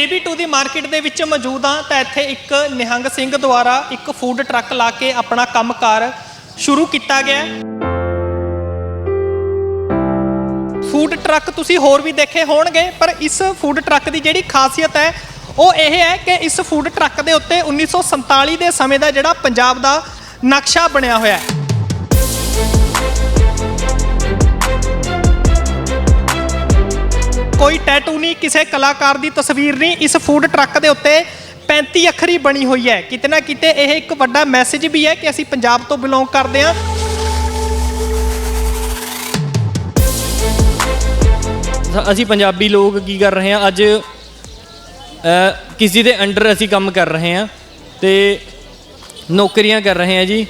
3B2 ਦੀ market ਦੇ ਵਿੱਚ ਮੌਜੂਦ ਹਾਂ ਤਾਂ ਇੱਥੇ ਇੱਕ ਨਿਹੰਗ ਸਿੰਘ ਦੁਆਰਾ ਇੱਕ ਫੂਡ ਟਰੱਕ ਲਾ ਕੇ ਆਪਣਾ ਕੰਮਕਾਰ ਸ਼ੁਰੂ ਕੀਤਾ ਗਿਆ ਫੂਡ ਟਰੱਕ ਤੁਸੀਂ ਹੋਰ ਵੀ ਦੇਖੇ ਹੋਣਗੇ, ਪਰ ਇਸ ਫੂਡ ਟਰੱਕ ਦੀ ਜਿਹੜੀ ਖਾਸੀਅਤ ਹੈ, ਉਹ ਇਹ ਹੈ ਕਿ ਇਸ ਫੂਡ ਟਰੱਕ ਦੇ ਉੱਤੇ 1947 ਦੇ ਸਮੇਂ ਦਾ ਜਿਹੜਾ ਪੰਜਾਬ ਦਾ ਨਕਸ਼ਾ ਬਣਿਆ ਹੋਇਆ ਹੈ। ਕੋਈ ਟੈਟੂ ਨਹੀਂ, ਕਿਸੇ ਕਲਾਕਾਰ ਦੀ ਤਸਵੀਰ ਨਹੀਂ, ਇਸ ਫੂਡ ਟਰੱਕ ਦੇ ਉੱਤੇ 35 ਅੱਖਰੀ ਬਣੀ ਹੋਈ ਹੈ। ਕਿਤੇ ਨਾ ਕਿਤੇ ਇਹ ਇੱਕ ਵੱਡਾ ਮੈਸੇਜ ਵੀ ਹੈ ਕਿ ਅਸੀਂ ਪੰਜਾਬ ਤੋਂ ਬਿਲੋਂਗ ਕਰਦੇ ਹਾਂ। ਅਸੀਂ ਪੰਜਾਬੀ ਲੋਕ ਕੀ ਕਰ ਰਹੇ ਹਾਂ? ਅੱਜ ਕਿਸੇ ਦੇ ਅੰਡਰ ਅਸੀਂ ਕੰਮ ਕਰ ਰਹੇ ਹਾਂ ਤੇ ਨੌਕਰੀਆਂ ਕਰ ਰਹੇ ਹਾਂ ਜੀ।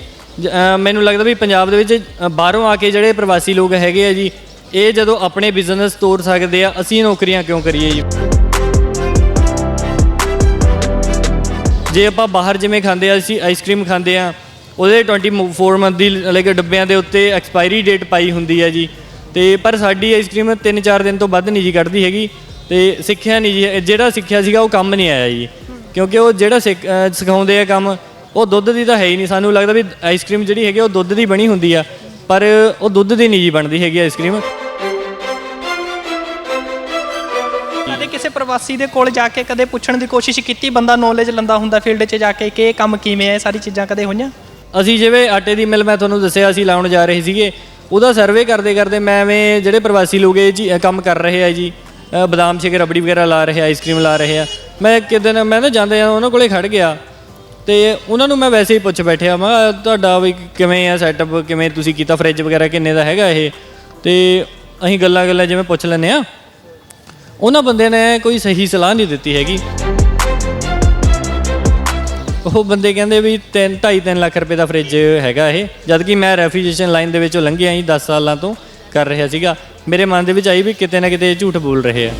ਮੈਨੂੰ ਲੱਗਦਾ ਵੀ ਪੰਜਾਬ ਦੇ ਵਿੱਚ ਬਾਹਰੋਂ ਆ ਕੇ ਜਿਹੜੇ ਪ੍ਰਵਾਸੀ ਲੋਕ ਹੈਗੇ ਆ ਜੀ ਇਹ ਜਦੋਂ ਆਪਣੇ ਬਿਜ਼ਨਸ ਤੋੜ ਸਕਦੇ ਆ, ਅਸੀਂ ਨੌਕਰੀਆਂ ਕਿਉਂ ਕਰੀਏ ਜੀ? ਜੇ ਆਪਾਂ ਬਾਹਰ ਜਿਵੇਂ ਖਾਂਦੇ ਆ, ਅਸੀਂ ਆਈਸਕ੍ਰੀਮ ਖਾਂਦੇ ਆ, ਉਹਦੇ 24 ਮੰਥ ਦੀ ਲਾਈਕ ਡੱਬਿਆਂ ਦੇ ਉੱਤੇ ਐਕਸਪਾਇਰੀ ਡੇਟ ਪਾਈ ਹੁੰਦੀ ਹੈ ਜੀ। ਤੇ ਪਰ ਸਾਡੀ ਆਈਸਕ੍ਰੀਮ 3-4 ਦਿਨ ਤੋਂ ਵੱਧ ਨਹੀਂ ਜੀ ਕੱਢਦੀ ਹੈਗੀ। ਤੇ ਸਿੱਖਿਆ ਨਹੀਂ ਜੀ, ਜਿਹੜਾ ਸਿੱਖਿਆ ਸੀਗਾ, ਉਹ ਕੰਮ ਨਹੀਂ ਆਇਆ ਜੀ। ਕਿਉਂਕਿ ਉਹ ਜਿਹੜਾ ਸਿੱਖ- ਸਿਖਾਉਂਦੇ ਆ ਕੰਮ, ਉਹ ਦੁੱਧ ਦੀ ਤਾਂ ਹੈ ਹੀ ਨਹੀਂ। ਸਾਨੂੰ ਲੱਗਦਾ ਵੀ ਆਈਸਕ੍ਰੀਮ ਜਿਹੜੀ ਹੈਗੀ, ਉਹ ਦੁੱਧ ਦੀ ਬਣੀ ਹੁੰਦੀ ਆ। ਪਰ ਉਹ ਦੁੱਧ ਦੀ ਨਹੀਂ ਜੀ ਬਣਦੀ ਹੈਗੀ ਆਈਸਕ੍ਰੀਮ ਪ੍ਰਵਾਸੀ ਦੇ ਕੋਲ ਜਾ ਕੇ ਕਦੇ ਪੁੱਛਣ ਦੀ ਕੋਸ਼ਿਸ਼ ਕੀਤੀ? ਬੰਦਾ ਨੌਲੇਜ ਲੰਦਾ ਹੁੰਦਾ ਫੀਲਡ 'ਚ ਜਾ ਕੇ ਕਿ ਇਹ ਕੰਮ ਕਿਵੇਂ ਹੈ ਇਹ ਸਾਰੀ ਚੀਜ਼ਾਂ ਕਦੇ ਹੋਈਆਂ? ਅਸੀਂ ਜਿਵੇਂ ਆਟੇ ਦੀ ਮਿਲ ਮੈਂ ਤੁਹਾਨੂੰ ਦੱਸਿਆ ਅਸੀਂ ਲਾਉਣ ਜਾ ਰਹੇ ਸੀਗੇ। ਉਹਦਾ ਸਰਵੇ ਕਰਦੇ ਕਰਦੇ ਮੈਂ ਐਵੇਂ ਜਿਹੜੇ ਪ੍ਰਵਾਸੀ ਲੋਕ ਇਹ ਜੀ ਕੰਮ ਕਰ ਰਹੇ ਆ ਜੀ। ਅ, ਬਦਾਮ ਸ਼ੇਕ ਰਬੜੀ ਵਗੈਰਾ ਲਾ ਰਹੇ ਆ ਆਈਸਕ੍ਰੀਮ ਲਾ ਰਹੇ ਆ। ਮੈਂ ਕਿਤੇ ਨਾ ਮੈਂ ਨਾ ਜਾਂਦੇ ਆ ਉਹਨਾਂ ਕੋਲੇ ਖੜ ਗਿਆ। ਤੇ ਉਹਨਾਂ ਨੂੰ ਮੈਂ ਵੈਸੇ ਹੀ ਪੁੱਛ ਬੈਠਿਆ ਮੈਂ ਤੁਹਾਡਾ ਵੀ ਕਿਵੇਂ ਆ ਸੈਟਅਪ ਕਿਵੇਂ ਤੁਸੀਂ ਕੀਤਾ? ਫ੍ਰਿਜ ਵਗੈਰਾ ਕਿੰਨੇ ਦਾ ਹੈਗਾ ਇਹ? ਤੇ ਅਸੀਂ ਗੱਲਾਂ ਗੱਲਾਂ ਜਿਵੇਂ ਪੁੱਛ ਲੈਂਦੇ ਆ ਉਹਨਾਂ ਬੰਦਿਆਂ ਨੇ ਕੋਈ ਸਹੀ ਸਲਾਹ ਨਹੀਂ ਦਿੱਤੀ ਹੈਗੀ। ਉਹ ਬੰਦੇ ਕਹਿੰਦੇ ਵੀ 3 2.5 3 ਲੱਖ ਰੁਪਏ ਦਾ ਫ੍ਰਿਜ ਹੈਗਾ ਇਹ। ਜਦ ਕਿ ਮੈਂ ਰੈਫ੍ਰਿਜਰੇਸ਼ਨ ਲਾਈਨ ਦੇ ਵਿੱਚੋਂ ਲੰਘਿਆ ਹੀ 10 ਸਾਲਾਂ ਤੋਂ ਕਰ ਰਿਹਾ ਸੀਗਾ। ਮੇਰੇ ਮਨ ਦੇ ਵਿੱਚ ਆਈ ਵੀ ਕਿਤੇ ਨਾ ਕਿਤੇ ਝੂਠ ਬੋਲ ਰਹੇ ਆ।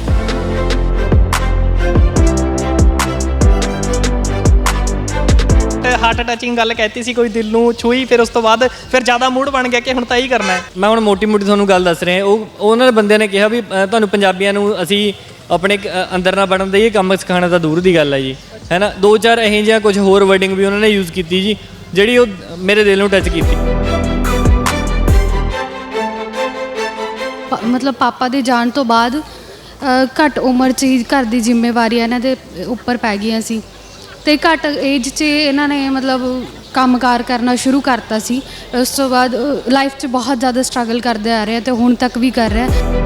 ਹਾਰਟ ਟੱਚਿੰਗ ਗੱਲ ਕਹਿਤੀ ਸੀ ਕੋਈ ਦਿਲ ਨੂੰ ਛੂਈ ਫਿਰ ਉਸ ਤੋਂ ਬਾਅਦ ਫਿਰ ਜ਼ਿਆਦਾ ਮੂਡ ਬਣ ਗਿਆ ਕਿ ਹੁਣ ਤਾਂ ਇਹੀ ਕਰਨਾ ਹੈ। ਮੈਂ ਹੁਣ ਮੋਟੀ ਮੋਟੀ ਤੁਹਾਨੂੰ ਗੱਲ ਦੱਸ ਰਿਹਾ ਉਹ ਉਹਨਾਂ ਦੇ ਬੰਦਿਆਂ ਨੇ ਕਿਹਾ ਵੀ ਅ, ਤੁਹਾਨੂੰ ਪੰਜਾਬੀਆਂ ਨੂੰ ਅਸੀਂ ਆਪਣੇ ਅ, ਅੰਦਰ ਨਾ ਵੜਨ ਦੇ ਇਹ ਕੰਮ ਸਿਖਾਉਣਾ ਤਾਂ ਦੂਰ ਦੀ ਗੱਲ ਹੈ ਜੀ। ਹੈਨਾ? ਦੋ ਚਾਰ ਇਹੋ ਜਿਹਾ ਕੁਝ ਹੋਰ ਵਰਡਿੰਗ ਵੀ ਉਹਨਾਂ ਨੇ ਯੂਜ਼ ਕੀਤੀ ਜੀ ਜਿਹੜੀ ਉਹ ਮੇਰੇ ਦਿਲ ਨੂੰ ਟੱਚ ਕੀਤੀ। ਪ- ਮਤਲਬ ਪਾਪਾ ਦੇ ਜਾਣ ਤੋਂ ਬਾਅਦ ਅ, ਘੱਟ ਉਮਰ 'ਚ ਹੀ ਘਰ ਦੀ ਜ਼ਿੰਮੇਵਾਰੀਆਂ ਇਹਨਾਂ ਦੇ ਉੱਪਰ ਪੈ ਗਈਆਂ ਸੀ। ਤੇ ਘੱਟ ਏਜ 'ਚ ਇਹਨਾਂ ਨੇ ਮਤਲਬ ਕੰਮਕਾਰ ਕਰਨਾ ਸ਼ੁਰੂ ਕਰਤਾ ਸੀ। ਉਸ ਤੋਂ ਬਾਅਦ ਲਾਈਫ 'ਚ ਬਹੁਤ ਜ਼ਿਆਦਾ ਸਟਰਗਲ ਕਰਦੇ ਆ ਰਹੇ ਆ ਤੇ ਹੁਣ ਤੱਕ ਵੀ ਕਰ ਰਿਹਾ। ਹੈ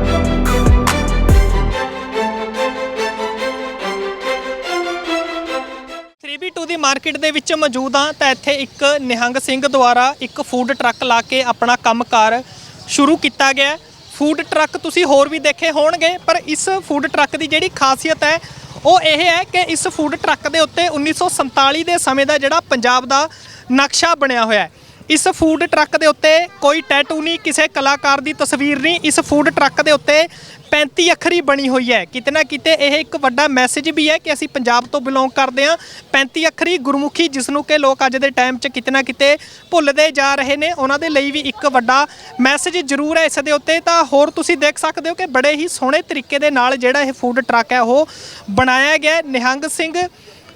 3B2 ਦੀ ਮਾਰਕੀਟ ਦੇ ਵਿੱਚ ਮੌਜੂਦ ਹਾਂ ਤਾਂ ਇੱਥੇ ਇੱਕ ਨਿਹੰਗ ਸਿੰਘ ਦੁਆਰਾ ਇੱਕ ਫੂਡ ਟਰੱਕ ਲਾ ਕੇ ਆਪਣਾ ਕੰਮਕਾਰ ਸ਼ੁਰੂ ਕੀਤਾ ਗਿਆ। ਫੂਡ ਟਰੱਕ ਤੁਸੀਂ ਹੋਰ ਵੀ ਦੇਖੇ ਹੋਣਗੇ, ਪਰ ਇਸ ਫੂਡ ਟਰੱਕ ਦੀ ਜਿਹੜੀ ਖਾਸੀਅਤ ਹੈ ਉਹ ਇਹ ਹੈ ਕਿ ਇਸ ਫੂਡ ਟਰੱਕ ਦੇ ਉੱਤੇ 1947 ਦੇ ਸਮੇਂ ਦਾ ਜਿਹੜਾ ਪੰਜਾਬ ਦਾ ਨਕਸ਼ਾ ਬਣਿਆ ਹੋਇਆ ਹੈ। ਇਸ ਫੂਡ ਟਰੱਕ ਦੇ ਉੱਤੇ ਕੋਈ ਟੈਟੂ ਨਹੀਂ, ਕਿਸੇ ਕਲਾਕਾਰ ਦੀ ਤਸਵੀਰ ਨਹੀਂ। ਇਸ ਫੂਡ ਟਰੱਕ ਦੇ ਉੱਤੇ 35 ਅੱਖਰੀ ਬਣੀ ਹੋਈ ਹੈ। ਕਿਤੇ ਨਾ ਕਿਤੇ ਇਹ ਇੱਕ ਵੱਡਾ ਮੈਸੇਜ ਵੀ ਹੈ ਕਿ ਅਸੀਂ ਪੰਜਾਬ ਤੋਂ ਬਿਲੋਂਗ ਕਰਦੇ ਹਾਂ। 35 ਅੱਖਰੀ ਗੁਰਮੁਖੀ ਜਿਸ ਨੂੰ ਕਿ ਲੋਕ ਅੱਜ ਦੇ ਟਾਈਮ 'ਚ ਕਿਤੇ ਨਾ ਕਿਤੇ ਭੁੱਲਦੇ ਜਾ ਰਹੇ ਨੇ, ਉਹਨਾਂ ਦੇ ਲਈ ਵੀ ਇੱਕ ਵੱਡਾ ਮੈਸੇਜ ਜ਼ਰੂਰ ਹੈ ਇਸ ਦੇ ਉੱਤੇ। ਤਾਂ ਹੋਰ ਤੁਸੀਂ ਦੇਖ ਸਕਦੇ ਹੋ ਕਿ ਬੜੇ ਹੀ ਸੋਹਣੇ ਤਰੀਕੇ ਦੇ ਨਾਲ ਜਿਹੜਾ ਇਹ ਫੂਡ ਟਰੱਕ ਹੈ, ਉਹ ਬਣਾਇਆ ਗਿਆ ਨਿਹੰਗ ਸਿੰਘ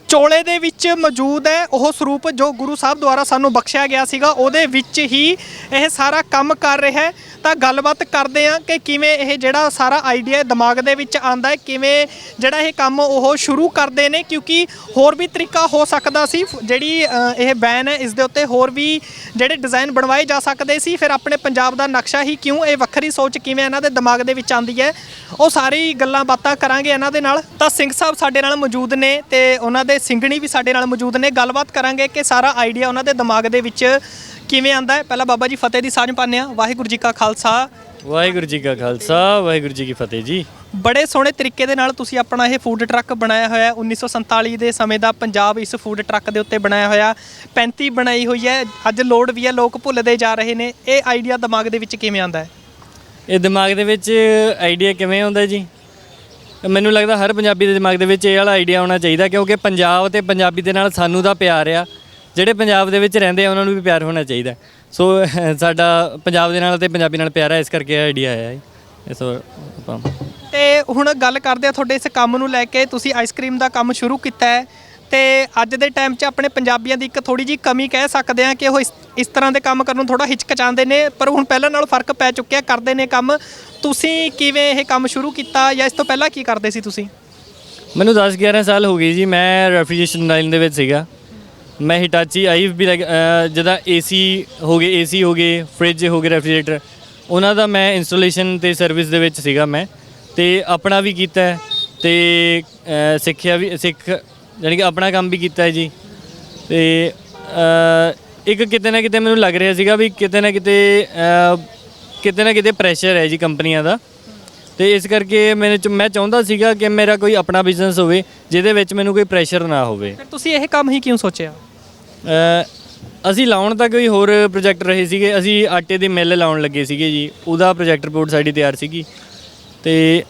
ਚੋਲੇ ਦੇ ਵਿੱਚ ਮੌਜੂਦ ਹੈ ਉਹ ਸਰੂਪ ਜੋ ਗੁਰੂ ਸਾਹਿਬ ਦੁਆਰਾ ਸਾਨੂੰ ਬਖਸ਼ਿਆ ਗਿਆ ਸੀਗਾ, ਉਹਦੇ ਵਿੱਚ ਹੀ ਇਹ ਸਾਰਾ ਕੰਮ ਕਰ ਰਿਹਾ ਹੈ। ਤਾਂ ਗੱਲਬਾਤ ਕਰਦੇ ਹਾਂ ਕਿ ਕਿਵੇਂ ਇਹ ਜਿਹੜਾ ਸਾਰਾ ਆਈਡੀਆ ਦਿਮਾਗ ਦੇ ਵਿੱਚ ਆਂਦਾ ਹੈ, ਕਿਵੇਂ ਜਿਹੜਾ ਇਹ ਕੰਮ ਉਹ ਸ਼ੁਰੂ ਕਰਦੇ ਨੇ, ਕਿਉਂਕਿ ਹੋਰ ਵੀ ਤਰੀਕਾ ਹੋ ਸਕਦਾ ਸੀ। ਜਿਹੜੀ ਇਹ ਬੈਨ ਹੈ, ਇਸ ਦੇ ਉੱਤੇ ਹੋਰ ਵੀ ਜਿਹੜੇ ਡਿਜ਼ਾਈਨ ਬਣਵਾਏ ਜਾ ਸਕਦੇ ਸੀ। ਫਿਰ ਆਪਣੇ ਪੰਜਾਬ ਦਾ ਨਕਸ਼ਾ ਹੀ ਕਿਉਂ, ਇਹ ਵੱਖਰੀ ਸੋਚ ਕਿਵੇਂ ਇਹਨਾਂ ਦੇ ਦਿਮਾਗ ਦੇ ਵਿੱਚ ਆਂਦੀ ਹੈ, ਉਹ ਸਾਰੀ ਗੱਲਾਂ ਬਾਤਾਂ ਕਰਾਂਗੇ ਇਹਨਾਂ ਦੇ ਨਾਲ। ਤਾਂ ਸਿੰਘ ਸਾਹਿਬ ਸਾਡੇ ਨਾਲ ਮੌਜੂਦ ਨੇ ਤੇ ਉਹਨਾਂ ਦੇ ਸਿੰਘਣੀ ਵੀ ਸਾਡੇ ਨਾਲ ਮੌਜੂਦ ਨੇ। ਗੱਲਬਾਤ ਕਰਾਂਗੇ ਕਿ ਸਾਰਾ ਆਈਡੀਆ ਉਹਨਾਂ ਦੇ ਦਿਮਾਗ ਦੇ ਵਿੱਚ ਕਿਵੇਂ ਆਂਦਾ ਹੈ। ਪਹਿਲਾਂ ਬਾਬਾ ਜੀ ਫਤਿਹ ਦੀ ਸਾਂਝ ਪਾਉਂਦੇ ਆ ਵਾਹਿਗੁਰੂ ਜੀ ਕਾ ਖਾਲਸਾ। ਵਾਹਿਗੁਰੂ ਜੀ ਕਾ ਖਾਲਸਾ। ਵਾਹਿਗੁਰੂ ਜੀ ਕੀ ਫਤਿਹ ਜੀ। ਬੜੇ ਸੋਹਣੇ ਤਰੀਕੇ ਦੇ ਨਾਲ ਤੁਸੀਂ ਆਪਣਾ ਇਹ ਫੂਡ ਟਰੱਕ ਬਣਾਇਆ ਹੋਇਆ ਹੈ। 1947 ਦੇ ਸਮੇਂ ਦਾ ਪੰਜਾਬ ਇਸ ਫੂਡ ਟਰੱਕ ਦੇ ਉੱਤੇ ਬਣਾਇਆ ਹੋਇਆ। 35 ਬਣਾਈ ਹੋਈ ਹੈ। ਅੱਜ ਲੋਡ ਵੀ ਹੈ। ਲੋਕ ਭੁੱਲਦੇ ਜਾ ਰਹੇ ਨੇ। ਇਹ ਆਈਡੀਆ ਦਿਮਾਗ ਦੇ ਵਿੱਚ ਕਿਵੇਂ ਆਂਦਾ ਹੈ? ਇਹ ਦਿਮਾਗ ਦੇ ਵਿੱਚ ਆਈਡੀਆ ਕਿਵੇਂ ਆਉਂਦਾ ਜੀ? ਮੈਨੂੰ ਲੱਗਦਾ ਹਰ ਪੰਜਾਬੀ ਦੇ ਦਿਮਾਗ ਦੇ ਵਿੱਚ ਇਹ ਵਾਲਾ ਆਈਡੀਆ ਹੋਣਾ ਚਾਹੀਦਾ, ਕਿਉਂਕਿ ਪੰਜਾਬ ਤੇ ਪੰਜਾਬੀ ਦੇ ਨਾਲ ਸਾਨੂੰ ਦਾ ਪਿਆਰ ਆ। ਜਿਹੜੇ ਪੰਜਾਬ ਦੇ ਵਿੱਚ ਰਹਿੰਦੇ ਆ, ਉਹਨਾਂ ਨੂੰ ਵੀ ਪਿਆਰ ਹੋਣਾ ਚਾਹੀਦਾ। ਸੋ, ਸਾਡਾ ਪੰਜਾਬ ਦੇ ਨਾਲ ਤੇ ਪੰਜਾਬੀ ਨਾਲ ਪਿਆਰ ਆ, ਇਸ ਕਰਕੇ ਆਈਡੀਆ ਆਇਆ ਹੈ ਇਸ ਵਾਰ ਆਪਾਂ ਤੇ ਹੁਣ ਗੱਲ ਕਰਦੇ ਆ ਤੁਹਾਡੇ ਇਸ ਕੰਮ ਨੂੰ ਲੈ ਕੇ, ਤੁਸੀਂ ਆਈਸਕ੍ਰੀਮ ਦਾ ਕੰਮ ਸ਼ੁਰੂ ਕੀਤਾ ਹੈ। ਤੇ ਅੱਜ ਦੇ ਟਾਈਮ 'ਚ ਆਪਣੇ ਪੰਜਾਬੀਆਂ ਦੀ ਇੱਕ ਥੋੜੀ ਜੀ ਕਮੀ ਕਹਿ ਸਕਦੇ ਆ ਕਿ ਉਹ ਇਸ ਇਸ ਤਰ੍ਹਾਂ ਦੇ ਕੰਮ ਕਰਨ ਨੂੰ ਥੋੜਾ ਹਿਚਕਚਾਉਂਦੇ ਨੇ, ਪਰ ਹੁਣ ਪਹਿਲਾਂ ਨਾਲੋਂ ਫ਼ਰਕ ਪੈ ਚੁੱਕਿਆ, ਕਰਦੇ ਨੇ ਕੰਮ। ਤੁਸੀਂ ਕਿਵੇਂ ਇਹ ਕੰਮ ਸ਼ੁਰੂ ਕੀਤਾ ਜਾਂ ਇਸ ਤੋਂ ਪਹਿਲਾਂ ਕੀ ਕਰਦੇ ਸੀ ਤੁਸੀਂ? ਮੈਨੂੰ 10 11 ਸਾਲ ਹੋ ਗਏ ਜੀ, ਮੈਂ ਰੈਫਰੀਜਰੇਸ਼ਨ ਲਾਈਨ ਦੇ ਵਿੱਚ ਸੀਗਾ। ਮੈਂ ਹਿਟਾਚੀ ਆਈ ਵੀ ਲੱਗ- ਅਹ ਜਿਹਦਾ ਏਸੀ ਹੋ ਗਏ ਏਸੀ ਹੋ ਗਏ ਫ੍ਰਿਜ ਹੋ ਗਏ ਰੈਫਰੀਜਰੇਟਰ ਉਹਨਾਂ ਦਾ ਮੈਂ ਇੰਸਟਾਲੇਸ਼ਨ ਤੇ ਸਰਵਿਸ ਦੇ ਵਿੱਚ ਸੀਗਾ ਮੈਂ। ਤੇ ਆਪਣਾ ਵੀ ਕੀਤਾ ਹੈ, ਤੇ ਸਿੱਖਿਆ ਵੀ, ਸਿੱਖ ਯਾਨੀ ਕਿ ਆਪਣਾ ਕੰਮ ਵੀ ਕੀਤਾ ਹੈ ਜੀ। ਤੇ ਇੱਕ ਕਿਤੇ ਨਾ ਕਿਤੇ ਮੈਨੂੰ ਲੱਗ ਰਿਹਾ ਸੀਗਾ ਵੀ ਕਿਤੇ ਨਾ ਕਿਤੇ ਕਿਤੇ ਨਾ ਕਿਤੇ ਪ੍ਰੈਸ਼ਰ ਹੈ ਜੀ ਕੰਪਨੀਆਂ ਦਾ। ਤੇ ਇਸ ਕਰਕੇ ਮੈਨੂੰ ਚ- ਮੈਂ ਚਾਹੁੰਦਾ ਸੀਗਾ ਕਿ ਮੇਰਾ ਕੋਈ ਆਪਣਾ ਬਿਜ਼ਨਸ ਹੋਵੇ ਜਿਹਦੇ ਵਿੱਚ ਮੈਨੂੰ ਕੋਈ ਪ੍ਰੈਸ਼ਰ ਨਾ ਹੋਵੇ। ਫਿਰ ਤੁਸੀਂ ਇਹ ਕੰਮ ਹੀ ਕਿਉਂ ਸੋਚਿਆ? ਅ, ਅਸੀਂ ਲਾਉਣ ਤਾਂ ਕੋਈ ਹੋਰ ਪ੍ਰੋਜੈਕਟ ਰਹੇ ਸੀਗੇ। ਅਸੀਂ ਆਟੇ ਦੀ ਮਿੱਲ ਲਾਉਣ ਲੱਗੇ ਸੀਗੇ ਜੀ। ਉਹਦਾ ਪ੍ਰੋਜੈਕਟ ਰਿਪੋਰਟ ਸਾਡੀ ਤਿਆਰ ਸੀਗੀ। ਤੇ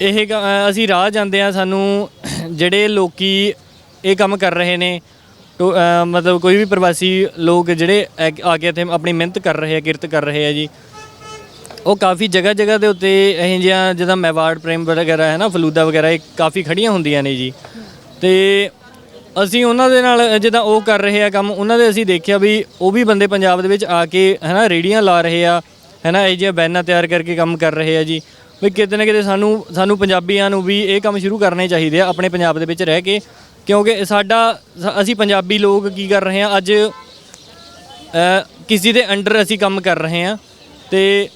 ਇਹ ਕ- ਅ, ਅਸੀਂ ਰਾਹ ਜਾਂਦੇ ਆ ਸਾਨੂੰ ਜਿਹੜੇ ਲੋਕੀ ਇਹ ਕੰਮ ਕਰ ਰਹੇ ਨੇ ਅ, ਮਤਲਬ ਕੋਈ ਵੀ ਪ੍ਰਵਾਸੀ ਲੋਕ ਜਿਹੜੇ ਆ ਆ ਕੇ ਇੱਥੇ ਆਪਣੀ ਮਿਹਨਤ ਕਰ ਰਹੇ ਆ ਕਿਰਤ ਕਰ ਰਹੇ ਆ ਜੀ ਉਹ ਕਾਫੀ ਜਗ੍ਹਾ ਜਗ੍ਹਾ ਦੇ ਉੱਤੇ ਇਹ ਜਿਹਾ ਜਿਹਦਾ ਮੈਵਾਰਡ ਪ੍ਰੇਮ ਵਗੈਰਾ ਹੈ ਨਾ, ਫਲੂਦਾ ਵਗੈਰਾ, ਇਹ ਕਾਫੀ ਖੜੀਆਂ ਹੁੰਦੀਆਂ ਨੇ ਜੀ। ਤੇ ਅਸੀਂ ਉਹਨਾਂ ਦੇ ਨਾਲ ਜਿੱਦਾਂ ਉਹ ਕਰ ਰਹੇ ਆ ਕੰਮ, ਉਹਨਾਂ ਦੇ ਅਸੀਂ ਦੇਖਿਆ ਵੀ ਉਹ ਵੀ ਬੰਦੇ ਪੰਜਾਬ ਦੇ ਵਿੱਚ ਆ ਕੇ ਹੈਨਾ ਰੇੜੀਆਂ ਲਾ ਰਹੇ ਆ, ਹੈਨਾ ਇਹ ਜਿਹੀਆਂ ਬੈਨਾਂ ਤਿਆਰ ਕਰਕੇ ਕੰਮ ਕਰ ਰਹੇ ਆ ਜੀ। ਵੀ ਕਿਤੇ ਨਾ ਕਿਤੇ ਸਾਨੂੰ ਸਾਨੂੰ ਪੰਜਾਬੀਆਂ ਨੂੰ ਵੀ ਇਹ ਕੰਮ ਸ਼ੁਰੂ ਕਰਨੇ ਚਾਹੀਦੇ ਆ, ਆਪਣੇ ਪੰਜਾਬ ਦੇ ਵਿੱਚ ਰਹਿ ਕੇ। ਕਿਉਂਕਿ ਸਾਡਾ, ਸ- ਅਸੀਂ ਪੰਜਾਬੀ ਲੋਕ ਕੀ ਕਰ ਰਹੇ ਆ, ਅੱਜ ਕਿਸੇ ਦੇ ਅੰਡਰ ਅਸੀਂ ਕੰਮ ਕਰ ਰਹੇ ਆ। ਤੇ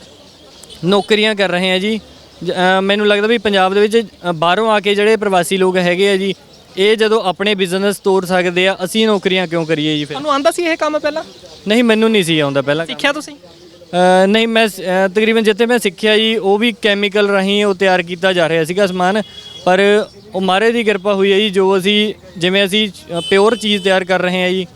ਨੌਕਰੀਆਂ ਕਰ ਰਹੇ ਆ ਜੀ। ਜ- ਅ, ਮੈਨੂੰ ਲੱਗਦਾ ਵੀ ਪੰਜਾਬ ਦੇ ਵਿੱਚ ਅ, ਬਾਹਰੋਂ ਆ ਕੇ ਜਿਹੜੇ ਪ੍ਰਵਾਸੀ ਲੋਕ ਹੈਗੇ ਆ ਜੀ ਇਹ ਜਦੋਂ ਆਪਣੇ ਬਿਜ਼ਨਸ ਤੋਰ ਸਕਦੇ ਆ ਅਸੀਂ ਨੌਕਰੀਆਂ ਕਿਉਂ ਕਰੀਏ ਜੀ ਫਿਰ? ਤੁਹਾਨੂੰ ਆਂਦਾ ਸੀ ਇਹ ਕੰਮ ਪਹਿਲਾਂ? ਨਹੀਂ ਮੈਨੂੰ ਨਹੀਂ ਸੀ ਆਉਂਦਾ ਪਹਿਲਾਂ ਸਿੱਖਿਆ ਤੁਸੀਂ? ਅ, ਨਹੀਂ ਮੈਂ ਸ- ਅ, ਤਕਰੀਬਨ ਜਿੱਥੇ ਮੈਂ ਸਿੱਖਿਆ ਜੀ ਉਹ ਵੀ ਕੈਮੀਕਲ ਰਾਹੀਂ ਉਹ ਤਿਆਰ ਕੀਤਾ ਜਾ ਰਿਹਾ ਸੀਗਾ ਸਮਾਨ। ਪਰ ਉਹ ਮਾਰੇ ਦੀ ਕਿਰਪਾ ਹੋਈ ਹੈ ਜੀ ਜੋ ਅਸੀਂ ਜਿਵੇਂ ਅਸੀਂ ਪਿਓਰ ਚੀਜ਼ ਤਿਆਰ ਕਰ ਰਹੇ ਹਾਂ ਜੀ।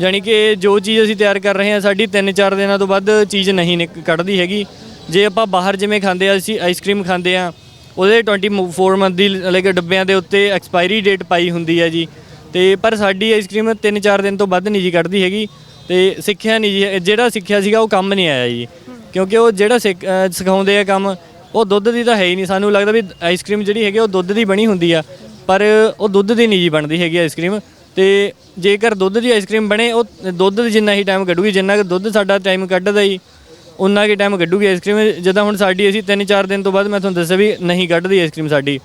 ਜਾਣੀ ਕਿ ਜੋ ਚੀਜ਼ ਅਸੀਂ ਤਿਆਰ ਕਰ ਰਹੇ ਹਾਂ ਸਾਡੀ 3-4 ਦਿਨਾਂ ਤੋਂ ਵੱਧ ਚੀਜ਼ ਨਹੀਂ ਨਿਕ- ਕੱਢਦੀ ਹੈਗੀ। ਜੇ ਆਪਾਂ ਬਾਹਰ ਜਿਵੇਂ ਖਾਂਦੇ ਆ, ਅਸੀਂ ਆਈਸਕ੍ਰੀਮ ਖਾਂਦੇ ਆ, ਉਹਦੇ 24 ਮੰਥ ਦੀ ਲਾਈਕ ਡੱਬਿਆਂ ਦੇ ਉੱਤੇ ਐਕਸਪਾਇਰੀ ਡੇਟ ਪਾਈ ਹੁੰਦੀ ਹੈ ਜੀ। ਤੇ ਪਰ ਸਾਡੀ ਆਈਸਕ੍ਰੀਮ 3-4 ਦਿਨ ਤੋਂ ਵੱਧ ਨਹੀਂ ਜੀ ਕੱਢਦੀ ਹੈਗੀ। ਤੇ ਸਿੱਖਿਆ ਨਹੀਂ ਜੀ ਜਿਹੜਾ ਸਿੱਖਿਆ ਸੀਗਾ ਉਹ ਕੰਮ ਨਹੀਂ ਆਇਆ ਜੀ। ਕਿਉਂਕਿ ਉਹ ਜਿਹੜਾ ਸਿੱਖ- ਸਿਖਾਉਂਦੇ ਆ ਕੰਮ, ਉਹ ਦੁੱਧ ਦੀ ਤਾਂ ਹੈ ਹੀ ਨਹੀਂ। ਸਾਨੂੰ ਲੱਗਦਾ ਵੀ ਆਈਸਕ੍ਰੀਮ ਜਿਹੜੀ ਹੈਗੀ ਉਹ ਦੁੱਧ ਦੀ ਬਣੀ ਹੁੰਦੀ ਆ। ਪਰ ਉਹ ਦੁੱਧ ਦੀ ਨਹੀਂ ਜੀ ਬਣਦੀ ਹੈਗੀ ਆਈਸਕ੍ਰੀਮ ਤੇ ਜੇਕਰ ਦੁੱਧ ਦੀ ਆਈਸਕ੍ਰੀਮ ਬਣੇ, ਉਹ ਦੁੱਧ ਦੀ ਜਿੰਨਾ ਹੀ ਟਾਈਮ ਕੱਢੂਗੀ, ਜਿੰਨਾ ਕਿ ਦੁੱਧ ਸਾਡਾ ਟਾਈਮ ਕੱਢਦਾ ਜੀ। ਉਨਾ ਕਿ ਟਾਈਮ ਕੱਢੂਗੀ ਆਈਸਕ੍ਰੀਮ ਜਿੱਦਾਂ ਹੁਣ ਸਾਡੀ ਅਸੀਂ 3-4 ਦਿਨ ਤੋਂ ਬਾਅਦ ਮੈਂ ਤੁਹਾਨੂੰ ਦੱਸਿਆ ਵੀ ਨਹੀਂ ਕੱਢਦੀ ਆਈਸਕ੍ਰੀਮ ਸਾਡੀ।